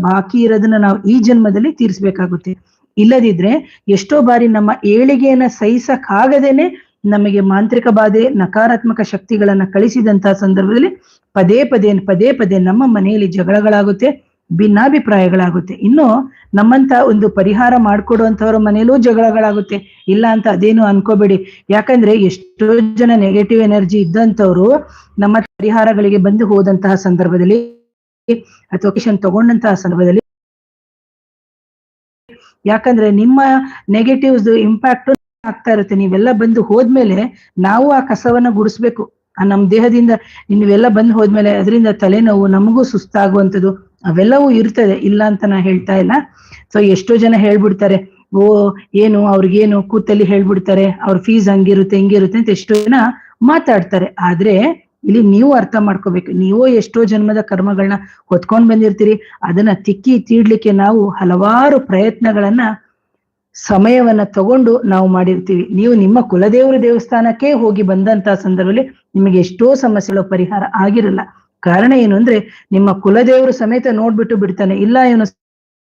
ಬಾಕಿ ಇರೋದನ್ನ ನಾವು ಈ ಜನ್ಮದಲ್ಲಿ ತೀರಿಸ್ಬೇಕಾಗುತ್ತೆ. ಇಲ್ಲದಿದ್ರೆ ಎಷ್ಟೋ ಬಾರಿ ನಮ್ಮ ಏಳಿಗೆಯನ್ನ ಸಹಿಸಕ್ಕಾಗದೇನೆ ನಮಗೆ ಮಾಂತ್ರಿಕ ಬಾಧೆ, ನಕಾರಾತ್ಮಕ ಶಕ್ತಿಗಳನ್ನ ಕಳಿಸಿದಂತಹ ಸಂದರ್ಭದಲ್ಲಿ ಪದೇ ಪದೇ ಪದೇ ಪದೇ ನಮ್ಮ ಮನೆಯಲ್ಲಿ ಜಗಳಗಳಾಗುತ್ತೆ. ಭಿನ್ನಾಭಿಪ್ರಾಯಗಳಾಗುತ್ತೆ. ಇನ್ನು ನಮ್ಮಂತ ಒಂದು ಪರಿಹಾರ ಮಾಡ್ಕೊಡುವಂತವ್ರ ಮನೇಲೂ ಜಗಳಗಳಾಗುತ್ತೆ. ಇಲ್ಲ ಅಂತ ಅದೇನು ಅನ್ಕೋಬೇಡಿ. ಯಾಕಂದ್ರೆ ಎಷ್ಟೋ ಜನ ನೆಗೆಟಿವ್ ಎನರ್ಜಿ ಇದ್ದಂಥವ್ರು ನಮ್ಮ ಪರಿಹಾರಗಳಿಗೆ ಬಂದು ಹೋದಂತಹ ಸಂದರ್ಭದಲ್ಲಿ ಅಥವಾ ಕಿಶನ್ ತಗೊಂಡಂತಹ ಸಂದರ್ಭದಲ್ಲಿ ಯಾಕಂದ್ರೆ ನಿಮ್ಮ ನೆಗೆಟಿವ್ಸ್ ಇಂಪ್ಯಾಕ್ಟ್ ಆಗ್ತಾ ಇರುತ್ತೆ. ನೀವೆಲ್ಲ ಬಂದು ಹೋದ್ಮೇಲೆ ನಾವು ಆ ಕಸವನ್ನ ಗುಡಿಸ್ಬೇಕು. ಆ ನಮ್ ದೇಹದಿಂದ ನೀವೆಲ್ಲ ಬಂದು ಹೋದ್ಮೇಲೆ ಅದರಿಂದ ತಲೆನೋವು ನಮಗೂ ಸುಸ್ತಾಗುವಂಥದ್ದು. ಅವೆಲ್ಲವೂ ಇರ್ತದೆ, ಇಲ್ಲ ಅಂತ ನಾ ಹೇಳ್ತಾ ಇಲ್ಲ. ಸೊ ಎಷ್ಟೋ ಜನ ಹೇಳ್ಬಿಡ್ತಾರೆ, ಓ, ಏನು, ಅವ್ರಿಗೇನು ಕೂತಲ್ಲಿ ಹೇಳ್ಬಿಡ್ತಾರೆ, ಅವ್ರ ಫೀಸ್ ಹಂಗಿರುತ್ತೆ, ಹಿಂಗಿರುತ್ತೆ ಅಂತ ಎಷ್ಟೋ ಜನ ಮಾತಾಡ್ತಾರೆ. ಆದ್ರೆ, ಇಲ್ಲಿ ನೀವು ಅರ್ಥ ಮಾಡ್ಕೋಬೇಕು, ನೀವು ಎಷ್ಟೋ ಜನ್ಮದ ಕರ್ಮಗಳನ್ನ ಹೊತ್ಕೊಂಡ್ ಬಂದಿರ್ತೀರಿ, ಅದನ್ನ ತಿಕ್ಕಿ ತೀಡ್ಲಿಕ್ಕೆ ನಾವು ಹಲವಾರು ಪ್ರಯತ್ನಗಳನ್ನ ಸಮಯವನ್ನ ತಗೊಂಡು ನಾವು ಮಾಡಿರ್ತೀವಿ. ನೀವು ನಿಮ್ಮ ಕುಲದೇವರ ದೇವಸ್ಥಾನಕ್ಕೆ ಹೋಗಿ ಬಂದಂತಹ ಸಂದರ್ಭದಲ್ಲಿ ನಿಮಗೆ ಎಷ್ಟೋ ಸಮಸ್ಯೆಗಳ ಪರಿಹಾರ ಆಗಿರಲ್ಲ. ಕಾರಣ ಏನು ಅಂದ್ರೆ ನಿಮ್ಮ ಕುಲದೇವರು ಸಮೇತ ನೋಡ್ಬಿಟ್ಟು ಬಿಡ್ತಾನೆ, ಇಲ್ಲ ಇವನು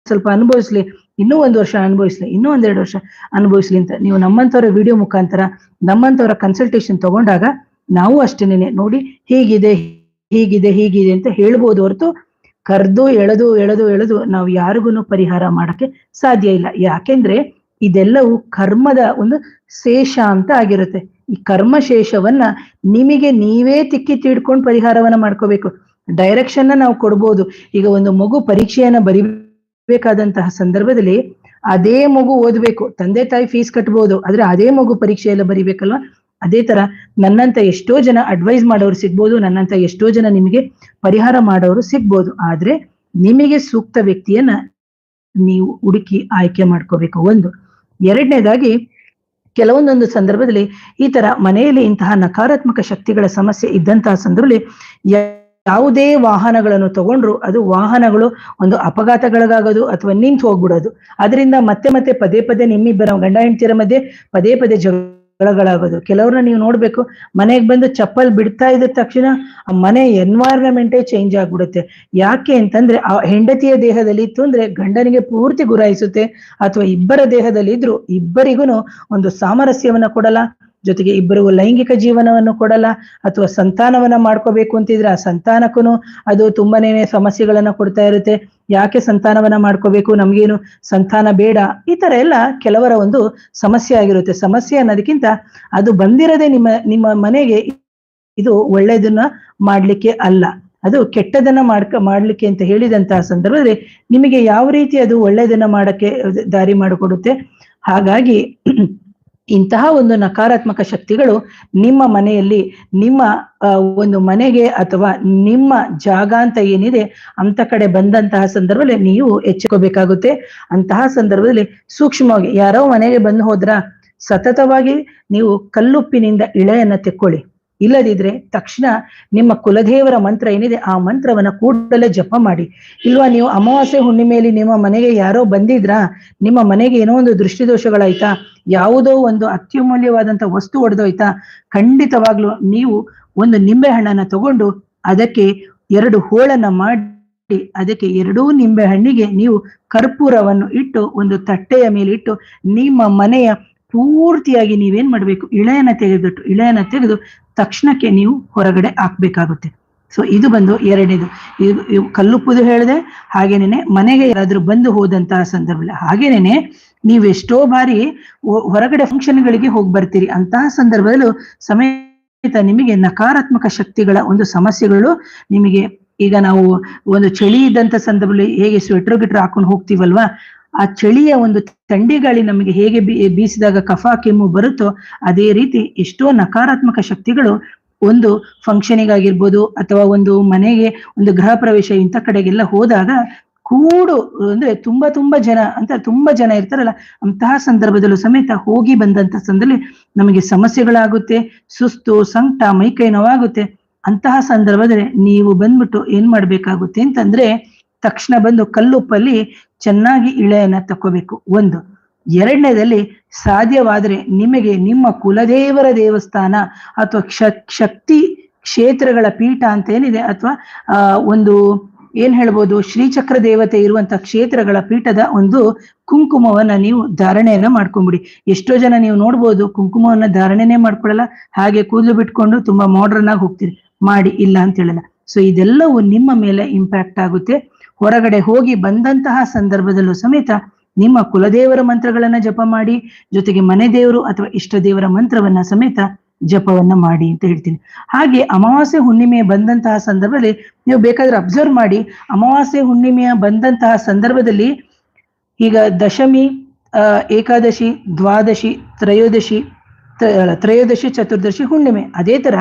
ಸ್ವಲ್ಪ ಅನುಭವಿಸ್ಲಿ, ಇನ್ನೂ ಒಂದು ವರ್ಷ ಅನುಭವಿಸ್ಲಿ, ಇನ್ನೂ ಒಂದೆರಡು ವರ್ಷ ಅನುಭವಿಸ್ಲಿ ಅಂತ ನೀವು ನಮ್ಮಂತವರ ವಿಡಿಯೋ ಮುಖಾಂತರ ನಮ್ಮಂತವರ ಕನ್ಸಲ್ಟೇಷನ್ ತಗೊಂಡಾಗ ನಾವು ಅಷ್ಟೇನೆ ನೋಡಿ ಹೀಗಿದೆ ಹೀಗಿದೆ ಹೀಗಿದೆ ಅಂತ ಹೇಳ್ಬೋದು ಹೊರತು ಕರೆದು, ಎಳೆದು ಎಳೆದು ಎಳೆದು ನಾವು ಯಾರಿಗೂ ಪರಿಹಾರ ಮಾಡಕ್ಕೆ ಸಾಧ್ಯ ಇಲ್ಲ. ಯಾಕೆಂದ್ರೆ ಇದೆಲ್ಲವೂ ಕರ್ಮದ ಒಂದು ಶೇಷ ಅಂತ ಆಗಿರುತ್ತೆ. ಈ ಕರ್ಮಶೇಷವನ್ನ ನಿಮಗೆ ನೀವೇ ತಿಕ್ಕಿ ತೀಡ್ಕೊಂಡು ಪರಿಹಾರವನ್ನ ಮಾಡ್ಕೋಬೇಕು. ಡೈರೆಕ್ಷನ್ ನಾವು ಕೊಡ್ಬೋದು. ಈಗ ಒಂದು ಮಗು ಪರೀಕ್ಷೆಯನ್ನ ಬರಿಬೇಕಾದಂತಹ ಸಂದರ್ಭದಲ್ಲಿ ಅದೇ ಮಗು ಓದ್ಬೇಕು. ತಂದೆ ತಾಯಿ ಫೀಸ್ ಕಟ್ಬೋದು. ಆದ್ರೆ ಅದೇ ಮಗು ಪರೀಕ್ಷೆ ಎಲ್ಲ ಬರಿಬೇಕಲ್ವಾ? ಅದೇ ತರ ನನ್ನಂತ ಎಷ್ಟೋ ಜನ ಅಡ್ವೈಸ್ ಮಾಡೋರು ಸಿಗ್ಬೋದು. ನನ್ನಂತ ಎಷ್ಟೋ ಜನ ನಿಮಗೆ ಪರಿಹಾರ ಮಾಡೋರು ಸಿಗ್ಬೋದು. ಆದ್ರೆ ನಿಮಗೆ ಸೂಕ್ತ ವ್ಯಕ್ತಿಯನ್ನ ನೀವು ಹುಡುಕಿ ಆಯ್ಕೆ ಮಾಡ್ಕೋಬೇಕು. ಒಂದು. ಎರಡನೇದಾಗಿ ಕೆಲವೊಂದೊಂದು ಸಂದರ್ಭದಲ್ಲಿ ಈ ತರ ಮನೆಯಲ್ಲಿ ಇಂತಹ ನಕಾರಾತ್ಮಕ ಶಕ್ತಿಗಳ ಸಮಸ್ಯೆ ಇದ್ದಂತಹ ಸಂದರ್ಭದಲ್ಲಿ ಯಾವುದೇ ವಾಹನಗಳನ್ನು ತಗೊಂಡ್ರು ಅದು ವಾಹನಗಳು ಒಂದು ಅಪಘಾತಗಳಿಗಾಗೋದು ಅಥವಾ ನಿಂತು ಹೋಗ್ಬಿಡೋದು. ಅದರಿಂದ ಮತ್ತೆ ಮತ್ತೆ ಪದೇ ಪದೇ ನಿಮ್ಮಿಬ್ಬರ ಗಂಡ ಹೆಂಡತಿಯರ ಮಧ್ಯೆ ಪದೇ ಪದೇ ಜಗಳಗಳಾಗೋದು ಕೆಲವ್ರನ್ನ ನೀವು ನೋಡ್ಬೇಕು, ಮನೆಗೆ ಬಂದು ಚಪ್ಪಲ್ ಬಿಡ್ತಾ ಇದ್ದ ತಕ್ಷಣ ಆ ಮನೆ ಎನ್ವೈರನ್ಮೆಂಟೇ ಚೇಂಜ್ ಆಗ್ಬಿಡುತ್ತೆ. ಯಾಕೆ ಅಂತಂದ್ರೆ, ಆ ಹೆಂಡತಿಯ ದೇಹದಲ್ಲಿ ಇತ್ತು ಅಂದ್ರೆ ಗಂಡನಿಗೆ ಪೂರ್ತಿ ಗುರಾಯಿಸುತ್ತೆ, ಅಥವಾ ಇಬ್ಬರ ದೇಹದಲ್ಲಿ ಇದ್ರು ಇಬ್ಬರಿಗೂ ಒಂದು ಸಾಮರಸ್ಯವನ್ನ ಕೊಡಲ್ಲ. ಜೊತೆಗೆ ಇಬ್ಬರು ಲೈಂಗಿಕ ಜೀವನವನ್ನು ಕೊಡಲ್ಲ ಅಥವಾ ಸಂತಾನವನ್ನ ಮಾಡ್ಕೋಬೇಕು ಅಂತಿದ್ರೆ ಆ ಸಂತಾನಕ್ಕೂ ಅದು ತುಂಬಾನೇ ಸಮಸ್ಯೆಗಳನ್ನ ಕೊಡ್ತಾ ಇರುತ್ತೆ. ಯಾಕೆ ಸಂತಾನವನ್ನ ಮಾಡ್ಕೋಬೇಕು? ನಮ್ಗೇನು ಸಂತಾನ ಬೇಡ? ಈ ತರ ಎಲ್ಲ ಕೆಲವರ ಒಂದು ಸಮಸ್ಯೆ ಆಗಿರುತ್ತೆ. ಸಮಸ್ಯೆ ಅನ್ನೋದಕ್ಕಿಂತ ಅದು ಬಂದಿರದೆ ನಿಮ್ಮ ನಿಮ್ಮ ಮನೆಗೆ ಇದು ಒಳ್ಳೆಯದನ್ನ ಮಾಡ್ಲಿಕ್ಕೆ ಅಲ್ಲ. ಅದು ಕೆಟ್ಟದನ್ನ ಮಾಡ್ಕ, ಮಾಡ್ಲಿಕ್ಕೆ ಅಂತ ಹೇಳಿದಂತಹ ಸಂದರ್ಭದಲ್ಲಿ ನಿಮಗೆ ಯಾವ ರೀತಿ ಅದು ಒಳ್ಳೆಯದನ್ನ ಮಾಡಕ್ಕೆ ದಾರಿ ಮಾಡಿಕೊಡುತ್ತೆ? ಹಾಗಾಗಿ ಇಂತಹ ಒಂದು ನಕಾರಾತ್ಮಕ ಶಕ್ತಿಗಳು ನಿಮ್ಮ ಮನೆಯಲ್ಲಿ, ನಿಮ್ಮ ಒಂದು ಮನೆಗೆ ಅಥವಾ ನಿಮ್ಮ ಜಾಗ ಅಂತ ಏನಿದೆ, ಅಂತ ಕಡೆ ಬಂದಂತಹ ಸಂದರ್ಭದಲ್ಲಿ ನೀವು ಎಚ್ಚರಿಕೋಬೇಕಾಗುತ್ತೆ ಅಂತಹ ಸಂದರ್ಭದಲ್ಲಿ ಸೂಕ್ಷ್ಮವಾಗಿ ಯಾರೋ ಮನೆಗೆ ಬಂದು ಹೋದ್ರ ಸತತವಾಗಿ ನೀವು ಕಲ್ಲುಪ್ಪಿನಿಂದ ಇಳೆಯನ್ನ ತೆಕ್ಕೊಳ್ಳಿ. ಇಲ್ಲದಿದ್ರೆ ತಕ್ಷಣ ನಿಮ್ಮ ಕುಲದೇವರ ಮಂತ್ರ ಏನಿದೆ, ಆ ಮಂತ್ರವನ್ನ ಕೂಡಲೇ ಜಪ ಮಾಡಿ. ಇಲ್ವಾ ನೀವು ಅಮಾವಾಸ್ಯೆ ಹುಣ್ಣಿಮೆಯಲ್ಲಿ ನಿಮ್ಮ ಮನೆಗೆ ಯಾರೋ ಬಂದಿದ್ರಾ, ನಿಮ್ಮ ಮನೆಗೆ ಏನೋ ಒಂದು ದೃಷ್ಟಿದೋಷಗಳಾಯ್ತಾ ಯಾವುದೋ ಒಂದು ಅತ್ಯಮೂಲ್ಯವಾದಂತ ವಸ್ತು ಒಡೆದೋಯ್ತಾ, ಖಂಡಿತವಾಗ್ಲು ನೀವು ಒಂದು ನಿಂಬೆ ಹಣ್ಣನ್ನ ತಗೊಂಡು ಅದಕ್ಕೆ ಎರಡು ಹೋಳನ್ನ ಮಾಡಿ, ಅದಕ್ಕೆ ಎರಡೂ ನಿಂಬೆ ಹಣ್ಣಿಗೆ ನೀವು ಕರ್ಪೂರವನ್ನು ಇಟ್ಟು, ಒಂದು ತಟ್ಟೆಯ ಮೇಲೆ ಇಟ್ಟು, ನಿಮ್ಮ ಮನೆಯ ಪೂರ್ತಿಯಾಗಿ ನೀವೇನ್ ಮಾಡ್ಬೇಕು, ಇಳೆಯನ್ನ ತೆಗೆದಿಟ್ಟು ಇಳೆಯನ್ನ ತೆಗೆದು ತಕ್ಷಣಕ್ಕೆ ನೀವು ಹೊರಗಡೆ ಹಾಕ್ಬೇಕಾಗುತ್ತೆ. ಸೊ ಇದು ಬಂದು ಎರಡನೇದು. ಕಲ್ಲುಪ್ಪುದು ಹೇಳಿದೆ, ಹಾಗೇನೇನೆ ಮನೆಗೆ ಯಾರಾದ್ರೂ ಬಂದು ಹೋದಂತಹ ಸಂದರ್ಭದಲ್ಲಿ, ಹಾಗೇನೇನೆ ನೀವು ಎಷ್ಟೋ ಬಾರಿ ಹೊರಗಡೆ ಫಂಕ್ಷನ್ಗಳಿಗೆ ಹೋಗಿ ಬರ್ತೀರಿ ಅಂತಹ ಸಂದರ್ಭದಲ್ಲೂ ಸಮೇತ ನಿಮಗೆ ನಕಾರಾತ್ಮಕ ಶಕ್ತಿಗಳ ಒಂದು ಸಮಸ್ಯೆಗಳು ನಿಮಗೆ, ಈಗ ನಾವು ಒಂದು ಚಳಿ ಇದ್ದಂತ ಸಂದರ್ಭದಲ್ಲಿ ಹೇಗೆ ಸ್ವೆಟರ್ ಗಿಟ್ರ್ ಹಾಕೊಂಡು ಹೋಗ್ತೀವಲ್ವಾ, ಆ ಚಳಿಯ ಒಂದು ತಂಡಿಗಾಳಿ ನಮಗೆ ಹೇಗೆ ಬೀಸಿದಾಗ ಕಫ, ಕೆಮ್ಮು ಬರುತ್ತೋ, ಅದೇ ರೀತಿ ಎಷ್ಟೋ ನಕಾರಾತ್ಮಕ ಶಕ್ತಿಗಳು ಒಂದು ಫಂಕ್ಷನಿಗಾಗಿರ್ಬೋದು ಅಥವಾ ಒಂದು ಮನೆಗೆ ಒಂದು ಗೃಹ ಪ್ರವೇಶ ಇಂಥ ಕಡೆಗೆಲ್ಲ ಹೋದಾಗ ಕೂಡು ಅಂದ್ರೆ ತುಂಬಾ ತುಂಬಾ ಜನ ಅಂತ ತುಂಬಾ ಜನ ಇರ್ತಾರಲ್ಲ, ಅಂತಹ ಸಂದರ್ಭದಲ್ಲೂ ಸಮೇತ ಹೋಗಿ ಬಂದಂತ ಸಂದರ್ಭದಲ್ಲಿ ನಮಗೆ ಸಮಸ್ಯೆಗಳಾಗುತ್ತೆ, ಸುಸ್ತು, ಸಂಕಟ, ಮೈಕೈ ನೋವಾಗುತ್ತೆ. ಅಂತಹ ಸಂದರ್ಭದಲ್ಲಿ ನೀವು ಬಂದ್ಬಿಟ್ಟು ಏನ್ ಮಾಡ್ಬೇಕಾಗುತ್ತೆ ಅಂತಂದ್ರೆ ತಕ್ಷಣ ಬಂದು ಕಲ್ಲುಪ್ಪಲ್ಲಿ ಚೆನ್ನಾಗಿ ಇಳೆಯನ್ನ ತಕ್ಕೋಬೇಕು. ಒಂದು. ಎರಡನೇದಲ್ಲಿ ಸಾಧ್ಯವಾದರೆ ನಿಮಗೆ ನಿಮ್ಮ ಕುಲದೇವರ ದೇವಸ್ಥಾನ ಅಥವಾ ಕ್ಷ, ಶಕ್ತಿ ಕ್ಷೇತ್ರಗಳ ಪೀಠ ಅಂತ ಏನಿದೆ ಅಥವಾ ಒಂದು ಏನ್ ಹೇಳ್ಬೋದು, ಶ್ರೀಚಕ್ರ ದೇವತೆ ಇರುವಂತ ಕ್ಷೇತ್ರಗಳ ಪೀಠದ ಒಂದು ಕುಂಕುಮವನ್ನ ನೀವು ಧಾರಣೆಯನ್ನ ಮಾಡ್ಕೊಂಡ್ಬಿಡಿ ಎಷ್ಟೋ ಜನ ನೀವು ನೋಡ್ಬೋದು ಕುಂಕುಮವನ್ನ ಧಾರಣೆನೇ ಮಾಡ್ಕೊಳ್ಳಲ್ಲ ಹಾಗೆ ಕೂದಲು ಬಿಟ್ಕೊಂಡು ತುಂಬಾ ಮಾಡರ್ನ್ ಆಗಿ ಹೋಗ್ತೀರಿ. ಮಾಡಿ, ಇಲ್ಲ ಅಂತ ಹೇಳಲ್ಲ. ಸೊ ಇದೆಲ್ಲವೂ ನಿಮ್ಮ ಮೇಲೆ ಇಂಪ್ಯಾಕ್ಟ್ ಆಗುತ್ತೆ. ಹೊರಗಡೆ ಹೋಗಿ ಬಂದಂತಹ ಸಂದರ್ಭದಲ್ಲೂ ಸಮೇತ ನಿಮ್ಮ ಕುಲದೇವರ ಮಂತ್ರಗಳನ್ನ ಜಪ ಮಾಡಿ, ಜೊತೆಗೆ ಮನೆ ದೇವರು ಅಥವಾ ಇಷ್ಟ ದೇವರ ಮಂತ್ರವನ್ನ ಸಮೇತ ಜಪವನ್ನ ಮಾಡಿ ಅಂತ ಹೇಳ್ತೀನಿ. ಹಾಗೆ ಅಮಾವಾಸ್ಯೆ ಹುಣ್ಣಿಮೆ ಬಂದಂತಹ ಸಂದರ್ಭದಲ್ಲಿ ನೀವು ಬೇಕಾದ್ರೆ ಅಬ್ಸರ್ವ್ ಮಾಡಿ, ಅಮಾವಾಸ್ಯೆ ಹುಣ್ಣಿಮೆಯ ಬಂದಂತಹ ಸಂದರ್ಭದಲ್ಲಿ ಈಗ ದಶಮಿ ಏಕಾದಶಿ, ದ್ವಾದಶಿ, ತ್ರಯೋದಶಿ ತ್ರಯೋದಶಿ, ಚತುರ್ದಶಿ, ಹುಣ್ಣಿಮೆ. ಅದೇ ತರ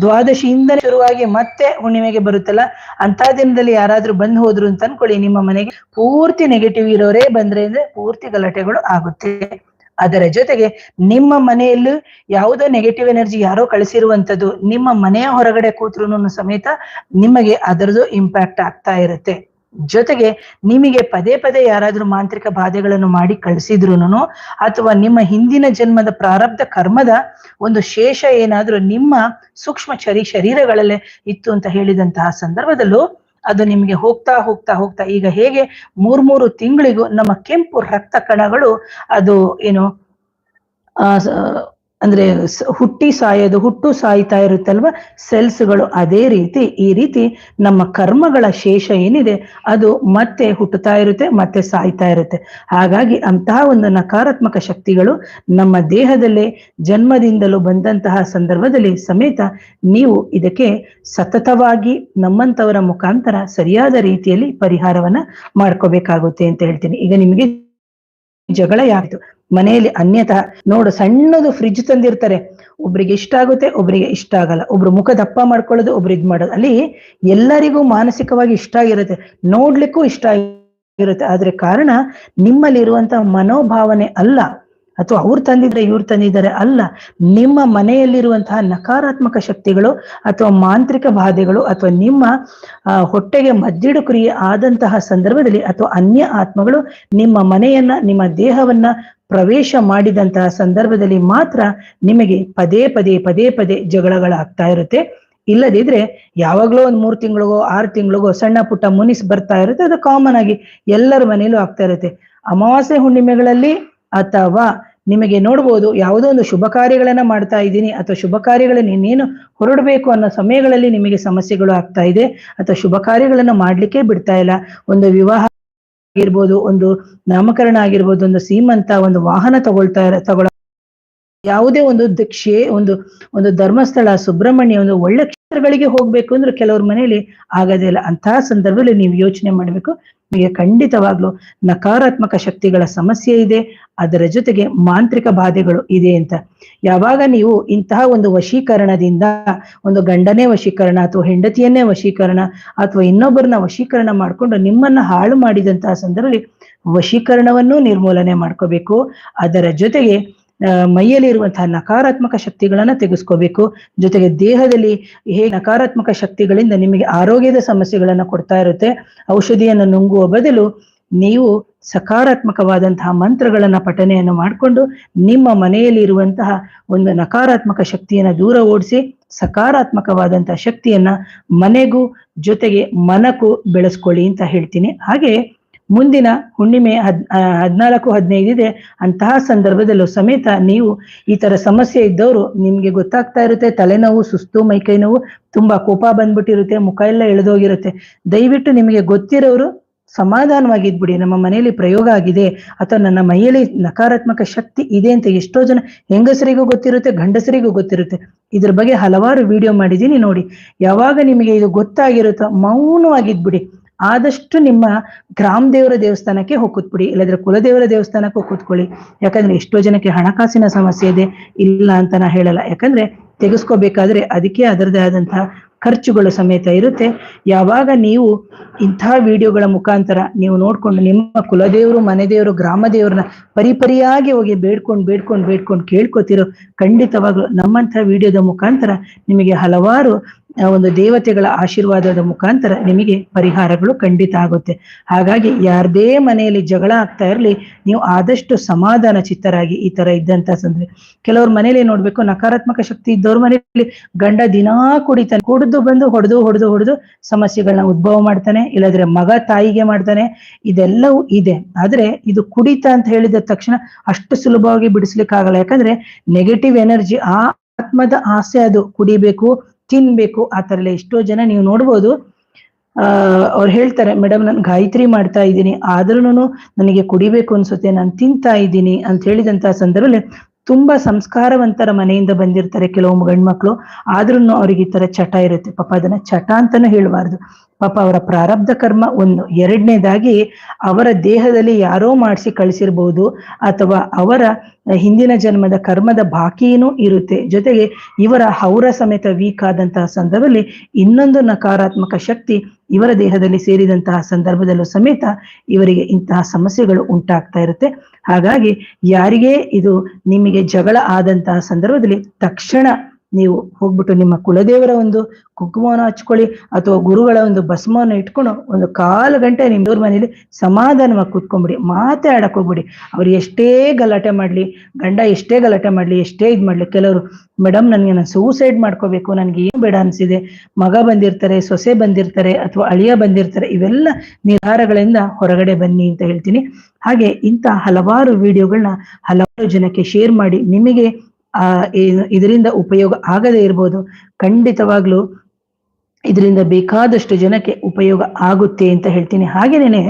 ದ್ವಾದಶಿಯಿಂದ ಶುರುವಾಗಿ ಮತ್ತೆ ಹುಣ್ಣಿಮೆಗೆ ಬರುತ್ತಲ್ಲ ಅಂತ ದಿನದಲ್ಲಿ ಯಾರಾದ್ರೂ ಬಂದ್ ಹೋದ್ರು ಅಂತ ಅನ್ಕೊಳ್ಳಿ. ನಿಮ್ಮ ಮನೆಗೆ ಪೂರ್ತಿ ನೆಗೆಟಿವ್ ಇರೋರೇ ಬಂದ್ರೆ ಅಂದ್ರೆ ಪೂರ್ತಿ ಗಲಾಟೆಗಳು ಆಗುತ್ತೆ. ಅದರ ಜೊತೆಗೆ ನಿಮ್ಮ ಮನೆಯಲ್ಲೂ ಯಾವುದೋ ನೆಗೆಟಿವ್ ಎನರ್ಜಿ ಯಾರೋ ಕಳಿಸಿರುವಂತದ್ದು ನಿಮ್ಮ ಮನೆಯ ಹೊರಗಡೆ ಕೂತ್ರು ಸಮೇತ ನಿಮಗೆ ಅದರದ್ದು ಇಂಪ್ಯಾಕ್ಟ್ ಆಗ್ತಾ ಇರುತ್ತೆ. ಜೊತೆಗೆ ನಿಮಗೆ ಪದೇ ಪದೇ ಯಾರಾದ್ರೂ ಮಾಂತ್ರಿಕ ಬಾಧೆಗಳನ್ನು ಮಾಡಿ ಕಳಿಸಿದ್ರು ಅಥವಾ ನಿಮ್ಮ ಹಿಂದಿನ ಜನ್ಮದ ಪ್ರಾರಬ್ಧ ಕರ್ಮದ ಒಂದು ಶೇಷ ಏನಾದ್ರೂ ನಿಮ್ಮ ಸೂಕ್ಷ್ಮ ಚರಿ ಶರೀರಗಳಲ್ಲೇ ಇತ್ತು ಅಂತ ಹೇಳಿದಂತಹ ಸಂದರ್ಭದಲ್ಲೂ ಅದು ನಿಮಗೆ ಹೋಗ್ತಾ ಹೋಗ್ತಾ ಹೋಗ್ತಾ ಈಗ ಹೇಗೆ ಮೂರ್ ಮೂರು ತಿಂಗಳಿಗೂ ನಮ್ಮ ಕೆಂಪು ರಕ್ತ ಕಣಗಳು ಅದು ಏನು ಅಂದ್ರೆ ಹುಟ್ಟಿ ಸಾಯೋದು, ಹುಟ್ಟು ಸಾಯ್ತಾ ಇರುತ್ತಲ್ವ? ಸೆಲ್ಸ್ಗಳು ಅದೇ ರೀತಿ, ಈ ರೀತಿ ನಮ್ಮ ಕರ್ಮಗಳ ಶೇಷ ಏನಿದೆ, ಅದು ಮತ್ತೆ ಹುಟ್ಟುತ್ತಾ ಇರುತ್ತೆ, ಮತ್ತೆ ಸಾಯ್ತಾ ಇರುತ್ತೆ. ಹಾಗಾಗಿ ಅಂತಹ ಒಂದು ನಕಾರಾತ್ಮಕ ಶಕ್ತಿಗಳು ನಮ್ಮ ದೇಹದಲ್ಲೇ ಜನ್ಮದಿಂದಲೂ ಬಂದಂತಹ ಸಂದರ್ಭದಲ್ಲಿ ಸಮೇತ ನೀವು ಇದಕ್ಕೆ ಸತತವಾಗಿ ನಮ್ಮಂತವರ ಮುಖಾಂತರ ಸರಿಯಾದ ರೀತಿಯಲ್ಲಿ ಪರಿಹಾರವನ್ನ ಮಾಡ್ಕೋಬೇಕಾಗುತ್ತೆ ಅಂತ ಹೇಳ್ತೀನಿ. ಈಗ ನಿಮಗೆ ಜಗಳ ಯಾವ್ದು ಮನೆಯಲ್ಲಿ ಅನ್ಯತಃ ನೋಡು ಸಣ್ಣದು ಫ್ರಿಜ್ ತಂದಿರ್ತಾರೆ. ಒಬ್ರಿಗೆ ಇಷ್ಟ ಆಗುತ್ತೆ, ಒಬ್ರಿಗೆ ಇಷ್ಟ ಆಗಲ್ಲ. ಒಬ್ರು ಮುಖ ದಪ್ಪ ಮಾಡ್ಕೊಳ್ಳೋದು, ಒಬ್ರು ಇದ್ ಮಾಡೋದು. ಅಲ್ಲಿ ಎಲ್ಲರಿಗೂ ಮಾನಸಿಕವಾಗಿ ಇಷ್ಟ ಆಗಿರುತ್ತೆ. ನೋಡ್ಲಿಕ್ಕೂ ಇಷ್ಟ ಆಗಿರುತ್ತೆ. ಆದ್ರೆ ಕಾರಣ ನಿಮ್ಮಲ್ಲಿರುವಂತಹ ಮನೋಭಾವನೆ ಅಲ್ಲ. ಅಥವಾ ಅವ್ರು ತಂದಿದ್ರೆ ಇವ್ರು ತಂದಿದ್ದಾರೆ ಅಲ್ಲ. ನಿಮ್ಮ ಮನೆಯಲ್ಲಿರುವಂತಹ ನಕಾರಾತ್ಮಕ ಶಕ್ತಿಗಳು ಅಥವಾ ಮಾಂತ್ರಿಕ ಬಾಧೆಗಳು ಅಥವಾ ನಿಮ್ಮ ಹೊಟ್ಟೆಗೆ ಮದ್ದಿಡು ಕ್ರಿಯೆ ಆದಂತಹ ಸಂದರ್ಭದಲ್ಲಿ ಅಥವಾ ಅನ್ಯ ಆತ್ಮಗಳು ನಿಮ್ಮ ಮನೆಯನ್ನ, ನಿಮ್ಮ ದೇಹವನ್ನ ಪ್ರವೇಶ ಮಾಡಿದಂತಹ ಸಂದರ್ಭದಲ್ಲಿ ಮಾತ್ರ ನಿಮಗೆ ಪದೇ ಪದೇ ಪದೇ ಪದೇ ಜಗಳಗಳಾಗ್ತಾ ಇರುತ್ತೆ. ಇಲ್ಲದಿದ್ರೆ ಯಾವಾಗಲೋ ಒಂದ್ ಮೂರ್ ತಿಂಗಳಿಗೋ ಆರು ತಿಂಗಳಿಗೋ ಸಣ್ಣ ಪುಟ್ಟ ಮುನಿಸ್ ಬರ್ತಾ ಇರುತ್ತೆ. ಅದು ಕಾಮನ್ ಆಗಿ ಎಲ್ಲರ ಮನೆಯಲ್ಲೂ ಆಗ್ತಾ ಇರುತ್ತೆ. ಅಮಾವಾಸ್ಯೆ ಹುಣ್ಣಿಮೆಗಳಲ್ಲಿ ಅಥವಾ ನಿಮಗೆ ನೋಡ್ಬೋದು ಯಾವುದೋ ಒಂದು ಶುಭ ಕಾರ್ಯಗಳನ್ನ ಮಾಡ್ತಾ ಇದ್ದೀನಿ ಅಥವಾ ಶುಭ ಕಾರ್ಯಗಳನ್ನ ಇನ್ನೇನು ಹೊರಡಬೇಕು ಅನ್ನೋ ಸಮಯಗಳಲ್ಲಿ ನಿಮಗೆ ಸಮಸ್ಯೆಗಳು ಆಗ್ತಾ ಇದೆ. ಅಥವಾ ಶುಭ ಕಾರ್ಯಗಳನ್ನ ಮಾಡ್ಲಿಕ್ಕೆ ಬಿಡ್ತಾ ಇಲ್ಲ. ಒಂದು ವಿವಾಹ ಆಗಿರ್ಬೋದು, ಒಂದು ನಾಮಕರಣ ಆಗಿರ್ಬೋದು, ಒಂದು ಸೀಮಂತ ಒಂದು ವಾಹನ ತಗೊಳ್ತಾ ತಗೊಳ, ಯಾವುದೇ ಒಂದು ದಕ್ಷೆ ಒಂದು ಒಂದು ಧರ್ಮಸ್ಥಳ, ಸುಬ್ರಹ್ಮಣ್ಯ, ಒಂದು ಒಳ್ಳೆ ಕ್ಷೇತ್ರಗಳಿಗೆ ಹೋಗ್ಬೇಕು ಅಂದ್ರೆ ಕೆಲವ್ರ ಮನೆಯಲ್ಲಿ ಆಗೋದೇ ಇಲ್ಲ. ಅಂತಹ ಸಂದರ್ಭದಲ್ಲಿ ನೀವು ಯೋಚನೆ ಮಾಡ್ಬೇಕು. ನಿಮಗೆ ಖಂಡಿತವಾಗ್ಲೂ ನಕಾರಾತ್ಮಕ ಶಕ್ತಿಗಳ ಸಮಸ್ಯೆ ಇದೆ. ಅದರ ಜೊತೆಗೆ ಮಾಂತ್ರಿಕ ಬಾಧೆಗಳು ಇದೆ ಅಂತ. ಯಾವಾಗ ನೀವು ಇಂತಹ ಒಂದು ವಶೀಕರಣದಿಂದ ಒಂದು ಗಂಡನೇ ವಶೀಕರಣ ಅಥವಾ ಹೆಂಡತಿಯನ್ನೇ ವಶೀಕರಣ ಅಥವಾ ಇನ್ನೊಬ್ಬರನ್ನ ವಶೀಕರಣ ಮಾಡಿಕೊಂಡು ನಿಮ್ಮನ್ನ ಹಾಳು ಮಾಡಿದಂತಹ ಸಂದರ್ಭದಲ್ಲಿ ವಶೀಕರಣವನ್ನು ನಿರ್ಮೂಲನೆ ಮಾಡ್ಕೋಬೇಕು. ಅದರ ಜೊತೆಗೆ ಆ, ಮೈಯಲ್ಲಿರುವಂತಹ ನಕಾರಾತ್ಮಕ ಶಕ್ತಿಗಳನ್ನ ತೆಗೆಸ್ಕೋಬೇಕು. ಜೊತೆಗೆ ದೇಹದಲ್ಲಿ ಹೇಗೆ ನಕಾರಾತ್ಮಕ ಶಕ್ತಿಗಳಿಂದ ನಿಮಗೆ ಆರೋಗ್ಯದ ಸಮಸ್ಯೆಗಳನ್ನ ಕೊಡ್ತಾ ಇರುತ್ತೆ ಔಷಧಿಯನ್ನು ನುಂಗುವ ಬದಲು ನೀವು ಸಕಾರಾತ್ಮಕವಾದಂತಹ ಮಂತ್ರಗಳನ್ನ ಪಠನೆಯನ್ನು ಮಾಡಿಕೊಂಡು ನಿಮ್ಮ ಮನೆಯಲ್ಲಿ ಇರುವಂತಹ ಒಂದು ನಕಾರಾತ್ಮಕ ಶಕ್ತಿಯನ್ನ ದೂರ ಓಡಿಸಿ ಸಕಾರಾತ್ಮಕವಾದಂತಹ ಶಕ್ತಿಯನ್ನ ಮನೆಗೂ ಜೊತೆಗೆ ಮನಕ್ಕೂ ಬೆಳೆಸ್ಕೊಳ್ಳಿ ಅಂತ ಹೇಳ್ತೀನಿ. ಹಾಗೆ ಮುಂದಿನ ಹುಣ್ಣಿಮೆ ಹದ್ ಹದಿನಾಲ್ಕು ಹದ್ನಾಲ್ಕು, ಹದಿನೈದು ಇದೆ. ಅಂತಹ ಸಂದರ್ಭದಲ್ಲೂ ಸಮೇತ ನೀವು ಈ ತರ ಸಮಸ್ಯೆ ಇದ್ದವರು ನಿಮ್ಗೆ ಗೊತ್ತಾಗ್ತಾ ಇರುತ್ತೆ. ತಲೆನೋವು, ಸುಸ್ತು ಮೈಕೈ ನೋವು ತುಂಬಾ ಕೋಪ ಬಂದ್ಬಿಟ್ಟಿರುತ್ತೆ. ಮುಖ ಎಲ್ಲ ಎಳೆದೋಗಿರುತ್ತೆ. ದಯವಿಟ್ಟು ನಿಮಗೆ ಗೊತ್ತಿರೋರು ಸಮಾಧಾನವಾಗಿದ್ಬಿಡಿ. ನಮ್ಮ ಮನೆಯಲ್ಲಿ ಪ್ರಯೋಗ ಆಗಿದೆ. ಅಥವಾ ನನ್ನ ಮೈಯಲ್ಲಿ ನಕಾರಾತ್ಮಕ ಶಕ್ತಿ ಇದೆ ಅಂತ ಎಷ್ಟೋ ಜನ ಹೆಂಗಸರಿಗೂ ಗೊತ್ತಿರುತ್ತೆ, ಗಂಡಸರಿಗೂ ಗೊತ್ತಿರುತ್ತೆ. ಇದ್ರ ಬಗ್ಗೆ ಹಲವಾರು ವಿಡಿಯೋ ಮಾಡಿದ್ದೀನಿ ನೋಡಿ. ಯಾವಾಗ ನಿಮಗೆ ಇದು ಗೊತ್ತಾಗಿರುತ್ತೋ ಮೌನವಾಗಿದ್ಬಿಡಿ. ಆದಷ್ಟು ನಿಮ್ಮ ಗ್ರಾಮ ದೇವರ ದೇವಸ್ಥಾನಕ್ಕೆ ಹೋಗ್ಕೂತ್ಬಿಡಿ. ಇಲ್ಲದ್ರೆ ಕುಲದೇವರ ದೇವಸ್ಥಾನಕ್ಕೆ ಹೋಗ್ ಕೂತ್ಕೊಳ್ಳಿ. ಯಾಕಂದ್ರೆ ಎಷ್ಟೋ ಜನಕ್ಕೆ ಹಣಕಾಸಿನ ಸಮಸ್ಯೆ ಇದೆ. ಇಲ್ಲ ಅಂತ ನಾ ಹೇಳಲ್ಲ. ಯಾಕಂದ್ರೆ ತೆಗೆಸ್ಕೋಬೇಕಾದ್ರೆ ಅದಕ್ಕೆ ಅದರದೇ ಆದಂತಹ ಖರ್ಚುಗಳು ಸಮೇತ ಇರುತ್ತೆ. ಯಾವಾಗ ನೀವು ಇಂತಹ ವಿಡಿಯೋಗಳ ಮುಖಾಂತರ ನೀವು ನೋಡ್ಕೊಂಡು ನಿಮ್ಮ ಕುಲದೇವರು ಮನೆ ದೇವರು ಗ್ರಾಮ ಪರಿಪರಿಯಾಗಿ ಹೋಗಿ ಬೇಡ್ಕೊಂಡು ಬೇಡ್ಕೊಂಡು ಬೇಡ್ಕೊಂಡು ಕೇಳ್ಕೊತಿರೋ ಖಂಡಿತವಾಗ್ಲೂ ನಮ್ಮಂಥ ವಿಡಿಯೋದ ಮುಖಾಂತರ ನಿಮಗೆ ಹಲವಾರು ಒಂದು ದೇವತೆಗಳ ಆಶೀರ್ವಾದದ ಮುಖಾಂತರ ನಿಮಗೆ ಪರಿಹಾರಗಳು ಖಂಡಿತ ಆಗುತ್ತೆ. ಹಾಗಾಗಿ ಯಾರದೇ ಮನೆಯಲ್ಲಿ ಜಗಳ ಆಗ್ತಾ ಇರಲಿ, ನೀವು ಆದಷ್ಟು ಸಮಾಧಾನ ಚಿತ್ತರಾಗಿ ಈ ತರ ಇದ್ದಂತ ಸಂದ್ರೆ. ಕೆಲವ್ರ ಮನೇಲಿ ನೋಡ್ಬೇಕು, ನಕಾರಾತ್ಮಕ ಶಕ್ತಿ ಇದ್ದವ್ರ ಮನೆಯಲ್ಲಿ ಗಂಡ ದಿನಾ ಕುಡಿತಾನೆ, ಕುಡಿದು ಬಂದು ಹೊಡೆದು ಹೊಡೆದು ಹೊಡೆದು ಸಮಸ್ಯೆಗಳನ್ನ ಉದ್ಭವ ಮಾಡ್ತಾನೆ, ಇಲ್ಲದ್ರೆ ಮಗ ತಾಯಿಗೆ ಮಾಡ್ತಾನೆ, ಇದೆಲ್ಲವೂ ಇದೆ. ಆದ್ರೆ ಇದು ಕುಡಿತ ಅಂತ ಹೇಳಿದ ತಕ್ಷಣ ಅಷ್ಟು ಸುಲಭವಾಗಿ ಬಿಡಿಸ್ಲಿಕ್ಕೆ ಆಗಲ್ಲ ಯಾಕಂದ್ರೆ ನೆಗೆಟಿವ್ ಎನರ್ಜಿ ಆ ಆತ್ಮದ ಆಸೆ ಅದು. ಕುಡಿಬೇಕು ತಿನ್ಬೇಕು ಆ ತರ ಎಲ್ಲ ಎಷ್ಟೋ ಜನ ನೀವು ನೋಡ್ಬೋದು. ಅವ್ರು ಹೇಳ್ತಾರೆ, ಮೇಡಮ್, ನಾನು ಗಾಯತ್ರಿ ಮಾಡ್ತಾ ಇದ್ದೀನಿ. ಆದ್ರೂ ನನಗೆ ಕುಡಿಬೇಕು ಅನ್ಸುತ್ತೆ. ನಾನು ತಿಂತಾ ಇದ್ದೀನಿ. ಅಂತ ಹೇಳಿದಂತಹ ಸಂದರ್ಭದಲ್ಲಿ ತುಂಬಾ ಸಂಸ್ಕಾರವಂತರ ಮನೆಯಿಂದ ಬಂದಿರ್ತಾರೆ ಕೆಲವು ಗಂಡ್ಮಕ್ಳು. ಆದ್ರೂ ಅವ್ರಿಗೆ ಈ ತರ ಚಟ ಇರುತ್ತೆ. ಪಾಪ ಅದನ್ನ ಚಟ ಅಂತಾನು ಹೇಳಬಾರ್ದು. ಪಾಪ ಅವರ ಪ್ರಾರಬ್ಧ ಕರ್ಮ ಒಂದು ಎರಡನೇದಾಗಿ ಅವರ ದೇಹದಲ್ಲಿ ಯಾರೋ ಮಾಡಿಸಿ ಕಳಿಸಿರ್ಬೋದು ಅಥವಾ ಅವರ ಹಿಂದಿನ ಜನ್ಮದ ಕರ್ಮದ ಬಾಕಿಯೂ ಇರುತ್ತೆ. ಜೊತೆಗೆ ಇವರ ಹೌರ ಸಮೇತ ವೀಕ್ ಆದಂತಹ ಸಂದರ್ಭದಲ್ಲಿ ಇನ್ನೊಂದು ನಕಾರಾತ್ಮಕ ಶಕ್ತಿ ಇವರ ದೇಹದಲ್ಲಿ ಸೇರಿದಂತಹ ಸಂದರ್ಭದಲ್ಲೂ ಸಮೇತ ಇವರಿಗೆ ಇಂತಹ ಸಮಸ್ಯೆಗಳು ಉಂಟಾಗ್ತಾ ಇರುತ್ತೆ. ಹಾಗಾಗಿ ಯಾರಿಗೆ ಇದು ನಿಮಗೆ ಜಗಳ ಆದಂತಹ ಸಂದರ್ಭದಲ್ಲಿ ತಕ್ಷಣ ನೀವು ಹೋಗ್ಬಿಟ್ಟು ನಿಮ್ಮ ಕುಲದೇವರ ಒಂದು ಕುಂಕುಮವನ್ನು ಹಚ್ಕೊಳ್ಳಿ ಅಥವಾ ಗುರುಗಳ ಒಂದು ಭಸ್ಮವನ್ನು ಇಟ್ಕೊಂಡು ಒಂದು ಕಾಲು ಗಂಟೆ ನಿಮ್ಮವ್ರ ಮನೇಲಿ ಸಮಾಧಾನವಾಗಿ ಕೂತ್ಕೊಂಡ್ಬಿಡಿ ಮಾತಾಡಕ್ ಹೋಗ್ಬಿಡಿ. ಅವ್ರು ಎಷ್ಟೇ ಗಲಾಟೆ ಮಾಡ್ಲಿ, ಗಂಡ ಎಷ್ಟೇ ಗಲಾಟೆ ಮಾಡ್ಲಿ, ಎಷ್ಟೇ ಇದು ಮಾಡ್ಲಿ, ಕೆಲವರು ಮೇಡಮ್ ನನಗೆ ನಾನು ಸೂಸೈಡ್ ಮಾಡ್ಕೋಬೇಕು, ನನಗೆ ಏನು ಬೇಡ ಅನಿಸಿದೆ. ಮಗ ಬಂದಿರ್ತಾರೆ, ಸೊಸೆ ಬಂದಿರ್ತಾರೆ ಅಥವಾ ಅಳಿಯ ಬಂದಿರ್ತಾರೆ, ಇವೆಲ್ಲ ನಿರ್ಧಾರಗಳಿಂದ ಹೊರಗಡೆ ಬನ್ನಿ ಅಂತ ಹೇಳ್ತೀನಿ. ಹಾಗೆ ಇಂಥ ಹಲವಾರು ವಿಡಿಯೋಗಳನ್ನ ಹಲವಾರು ಜನಕ್ಕೆ ಶೇರ್ ಮಾಡಿ, ನಿಮಗೆ ಆ ಇದರಿಂದ ಉಪಯೋಗ ಆಗದೇ ಇರ್ಬೋದು. ಖಂಡಿತವಾಗ್ಲೂ ಇದರಿಂದ ಬೇಕಾದಷ್ಟು ಜನಕ್ಕೆ ಉಪಯೋಗ ಆಗುತ್ತೆ ಅಂತ ಹೇಳ್ತೀನಿ. ಹಾಗೇನೆ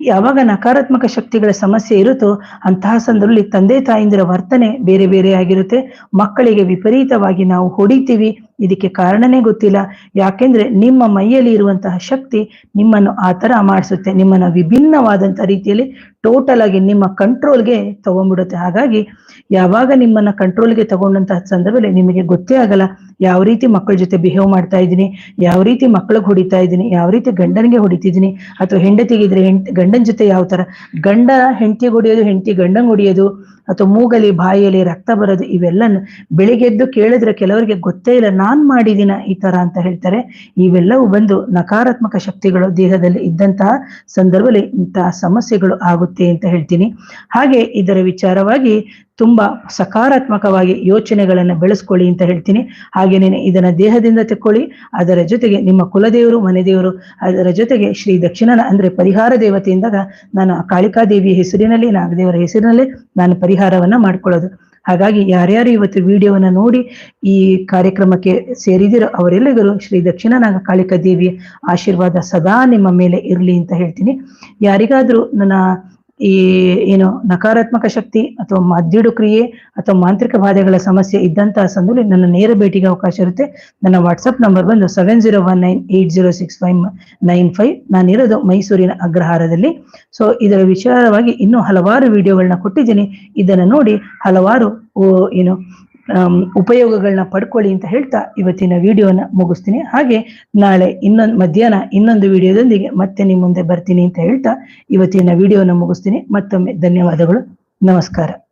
ಯಾವಾಗ ನಕಾರಾತ್ಮಕ ಶಕ್ತಿಗಳ ಸಮಸ್ಯೆ ಇರುತ್ತೋ ಅಂತಹ ಸಂದರ್ಭದಲ್ಲಿ ತಂದೆ ತಾಯಿಂದರ ವರ್ತನೆ ಬೇರೆ ಬೇರೆ ಆಗಿರುತ್ತೆ. ಮಕ್ಕಳಿಗೆ ವಿಪರೀತವಾಗಿ ನಾವು ಹೊಡಿತೀವಿ. ಇದಕ್ಕೆ ಕಾರಣನೇ ಗೊತ್ತಿಲ್ಲ. ಯಾಕೆಂದ್ರೆ ನಿಮ್ಮ ಮೈಯಲ್ಲಿ ಇರುವಂತಹ ಶಕ್ತಿ ನಿಮ್ಮನ್ನು ಆ ತರ ಮಾಡಿಸುತ್ತೆ. ನಿಮ್ಮನ್ನ ವಿಭಿನ್ನವಾದಂತ ರೀತಿಯಲ್ಲಿ ಟೋಟಲ್ ಆಗಿ ನಿಮ್ಮ ಕಂಟ್ರೋಲ್ಗೆ ತಗೊಂಡ್ಬಿಡುತ್ತೆ. ಹಾಗಾಗಿ ಯಾವಾಗ ನಿಮ್ಮನ್ನ ಕಂಟ್ರೋಲ್ಗೆ ತಗೊಂಡಂತಹ ಸಂದರ್ಭದಲ್ಲಿ ನಿಮಗೆ ಗೊತ್ತೇ ಆಗಲ್ಲ, ಯಾವ ರೀತಿ ಮಕ್ಕಳ ಜೊತೆ ಬಿಹೇವ್ ಮಾಡ್ತಾ ಇದ್ದೀನಿ, ಯಾವ ರೀತಿ ಮಕ್ಕಳಿಗೆ ಹೊಡಿತಾ ಇದ್ದೀನಿ, ಯಾವ ರೀತಿ ಗಂಡನಿಗೆ ಹೊಡಿತಿದ್ದೀನಿ, ಅಥವಾ ಹೆಂಡತಿಗಿದ್ರೆ ಹೆಂಡ್, ಗಂಡನ ಜೊತೆ ಯಾವ ತರ ಗಂಡ ಹೆಂಡತಿ ಹೊಡಿಯೋದು, ಹೆಂಡತಿ ಗಂಡಂಗೆ ಹೊಡಿಯೋದು, ಅಥವಾ ಮೂಗಲಿ ಬಾಯಿಯಲ್ಲಿ ರಕ್ತ ಬರೋದು ಇವೆಲ್ಲ ಬೆಳಿಗ್ಗೆದ್ದು ಕೇಳಿದ್ರೆ ಕೆಲವರಿಗೆ ಗೊತ್ತೇ ಇಲ್ಲ ನಾನ್ ಮಾಡಿದಿನ ಈ ತರ ಅಂತ ಹೇಳ್ತಾರೆ. ಇವೆಲ್ಲವೂ ಬಂದು ನಕಾರಾತ್ಮಕ ಶಕ್ತಿಗಳು ದೇಹದಲ್ಲಿ ಇದ್ದಂತಹ ಸಂದರ್ಭದಲ್ಲಿ ಇಂತಹ ಸಮಸ್ಯೆಗಳು ಆಗುತ್ತೆ ಅಂತ ಹೇಳ್ತೀನಿ. ಹಾಗೆ ಇದರ ವಿಚಾರವಾಗಿ ತುಂಬಾ ಸಕಾರಾತ್ಮಕವಾಗಿ ಯೋಚನೆಗಳನ್ನ ಬೆಳೆಸ್ಕೊಳ್ಳಿ ಅಂತ ಹೇಳ್ತೀನಿ. ಹಾಗೇನೇ ಇದನ್ನ ದೇಹದಿಂದ ತೆಕ್ಕೊಳ್ಳಿ, ಅದರ ಜೊತೆಗೆ ನಿಮ್ಮ ಕುಲದೇವರು, ಮನೆದೇವರು, ಅದರ ಜೊತೆಗೆ ಶ್ರೀ ದಕ್ಷಿಣನ ಅಂದ್ರೆ ಪರಿಹಾರ ದೇವತೆಯಿಂದಾಗ ನಾನು ಕಾಳಿಕಾದೇವಿಯ ಹೆಸರಿನಲ್ಲಿ, ನಾಗದೇವರ ಹೆಸರಿನಲ್ಲಿ ನಾನು ಪರಿಹಾರವನ್ನ ಮಾಡ್ಕೊಳ್ಳೋದು. ಹಾಗಾಗಿ ಯಾರ್ಯಾರು ಇವತ್ತು ವಿಡಿಯೋವನ್ನ ನೋಡಿ ಈ ಕಾರ್ಯಕ್ರಮಕ್ಕೆ ಸೇರಿದಿರೋ ಅವರೆಲ್ಲರಿಗೂ ಶ್ರೀ ದಕ್ಷಿಣ ನಾಗ ಕಾಳಿಕಾ ದೇವಿಯ ಆಶೀರ್ವಾದ ಸದಾ ನಿಮ್ಮ ಮೇಲೆ ಇರಲಿ ಅಂತ ಹೇಳ್ತೀನಿ. ಯಾರಿಗಾದ್ರೂ ನನ್ನ ಈ ಏನು ನಕಾರಾತ್ಮಕ ಶಕ್ತಿ ಅಥವಾ ಮದ್ದಿಡು ಕ್ರಿಯೆ ಅಥವಾ ಮಾಂತ್ರಿಕ ಬಾಧೆಗಳ ಸಮಸ್ಯೆ ಇದ್ದಂತಹ ಸಂದರ್ಭದಲ್ಲಿ ನನ್ನ ನೇರ ಭೇಟಿಗೆ ಅವಕಾಶ ಇರುತ್ತೆ. ನನ್ನ ವಾಟ್ಸಪ್ ನಂಬರ್ ಬಂದು seven zero one nine eight zero six five nine five ನಾನಿರೋದು ಮೈಸೂರಿನ ಅಗ್ರಹಾರದಲ್ಲಿ. ಸೊ ಇದರ ವಿಚಾರವಾಗಿ ಇನ್ನೂ ಹಲವಾರು ವಿಡಿಯೋಗಳನ್ನ ಕೊಟ್ಟಿದ್ದೀನಿ. ಇದನ್ನ ನೋಡಿ ಹಲವಾರು ಏನು ಉಪಯೋಗಗಳನ್ನ ಪಡ್ಕೊಳ್ಳಿ ಅಂತ ಹೇಳ್ತಾ ಇವತ್ತಿನ ವಿಡಿಯೋನ ಮುಗಿಸ್ತೀನಿ. ಹಾಗೆ ನಾಳೆ ಇನ್ನೊಂದು, ಮಧ್ಯಾಹ್ನ ಇನ್ನೊಂದು ವಿಡಿಯೋದೊಂದಿಗೆ ಮತ್ತೆ ನಿಮ್ಮ ಮುಂದೆ ಬರ್ತೀನಿ ಅಂತ ಹೇಳ್ತಾ ಇವತ್ತಿನ ವಿಡಿಯೋನ ಮುಗಿಸ್ತೀನಿ. ಮತ್ತೊಮ್ಮೆ ಧನ್ಯವಾದಗಳು. ನಮಸ್ಕಾರ.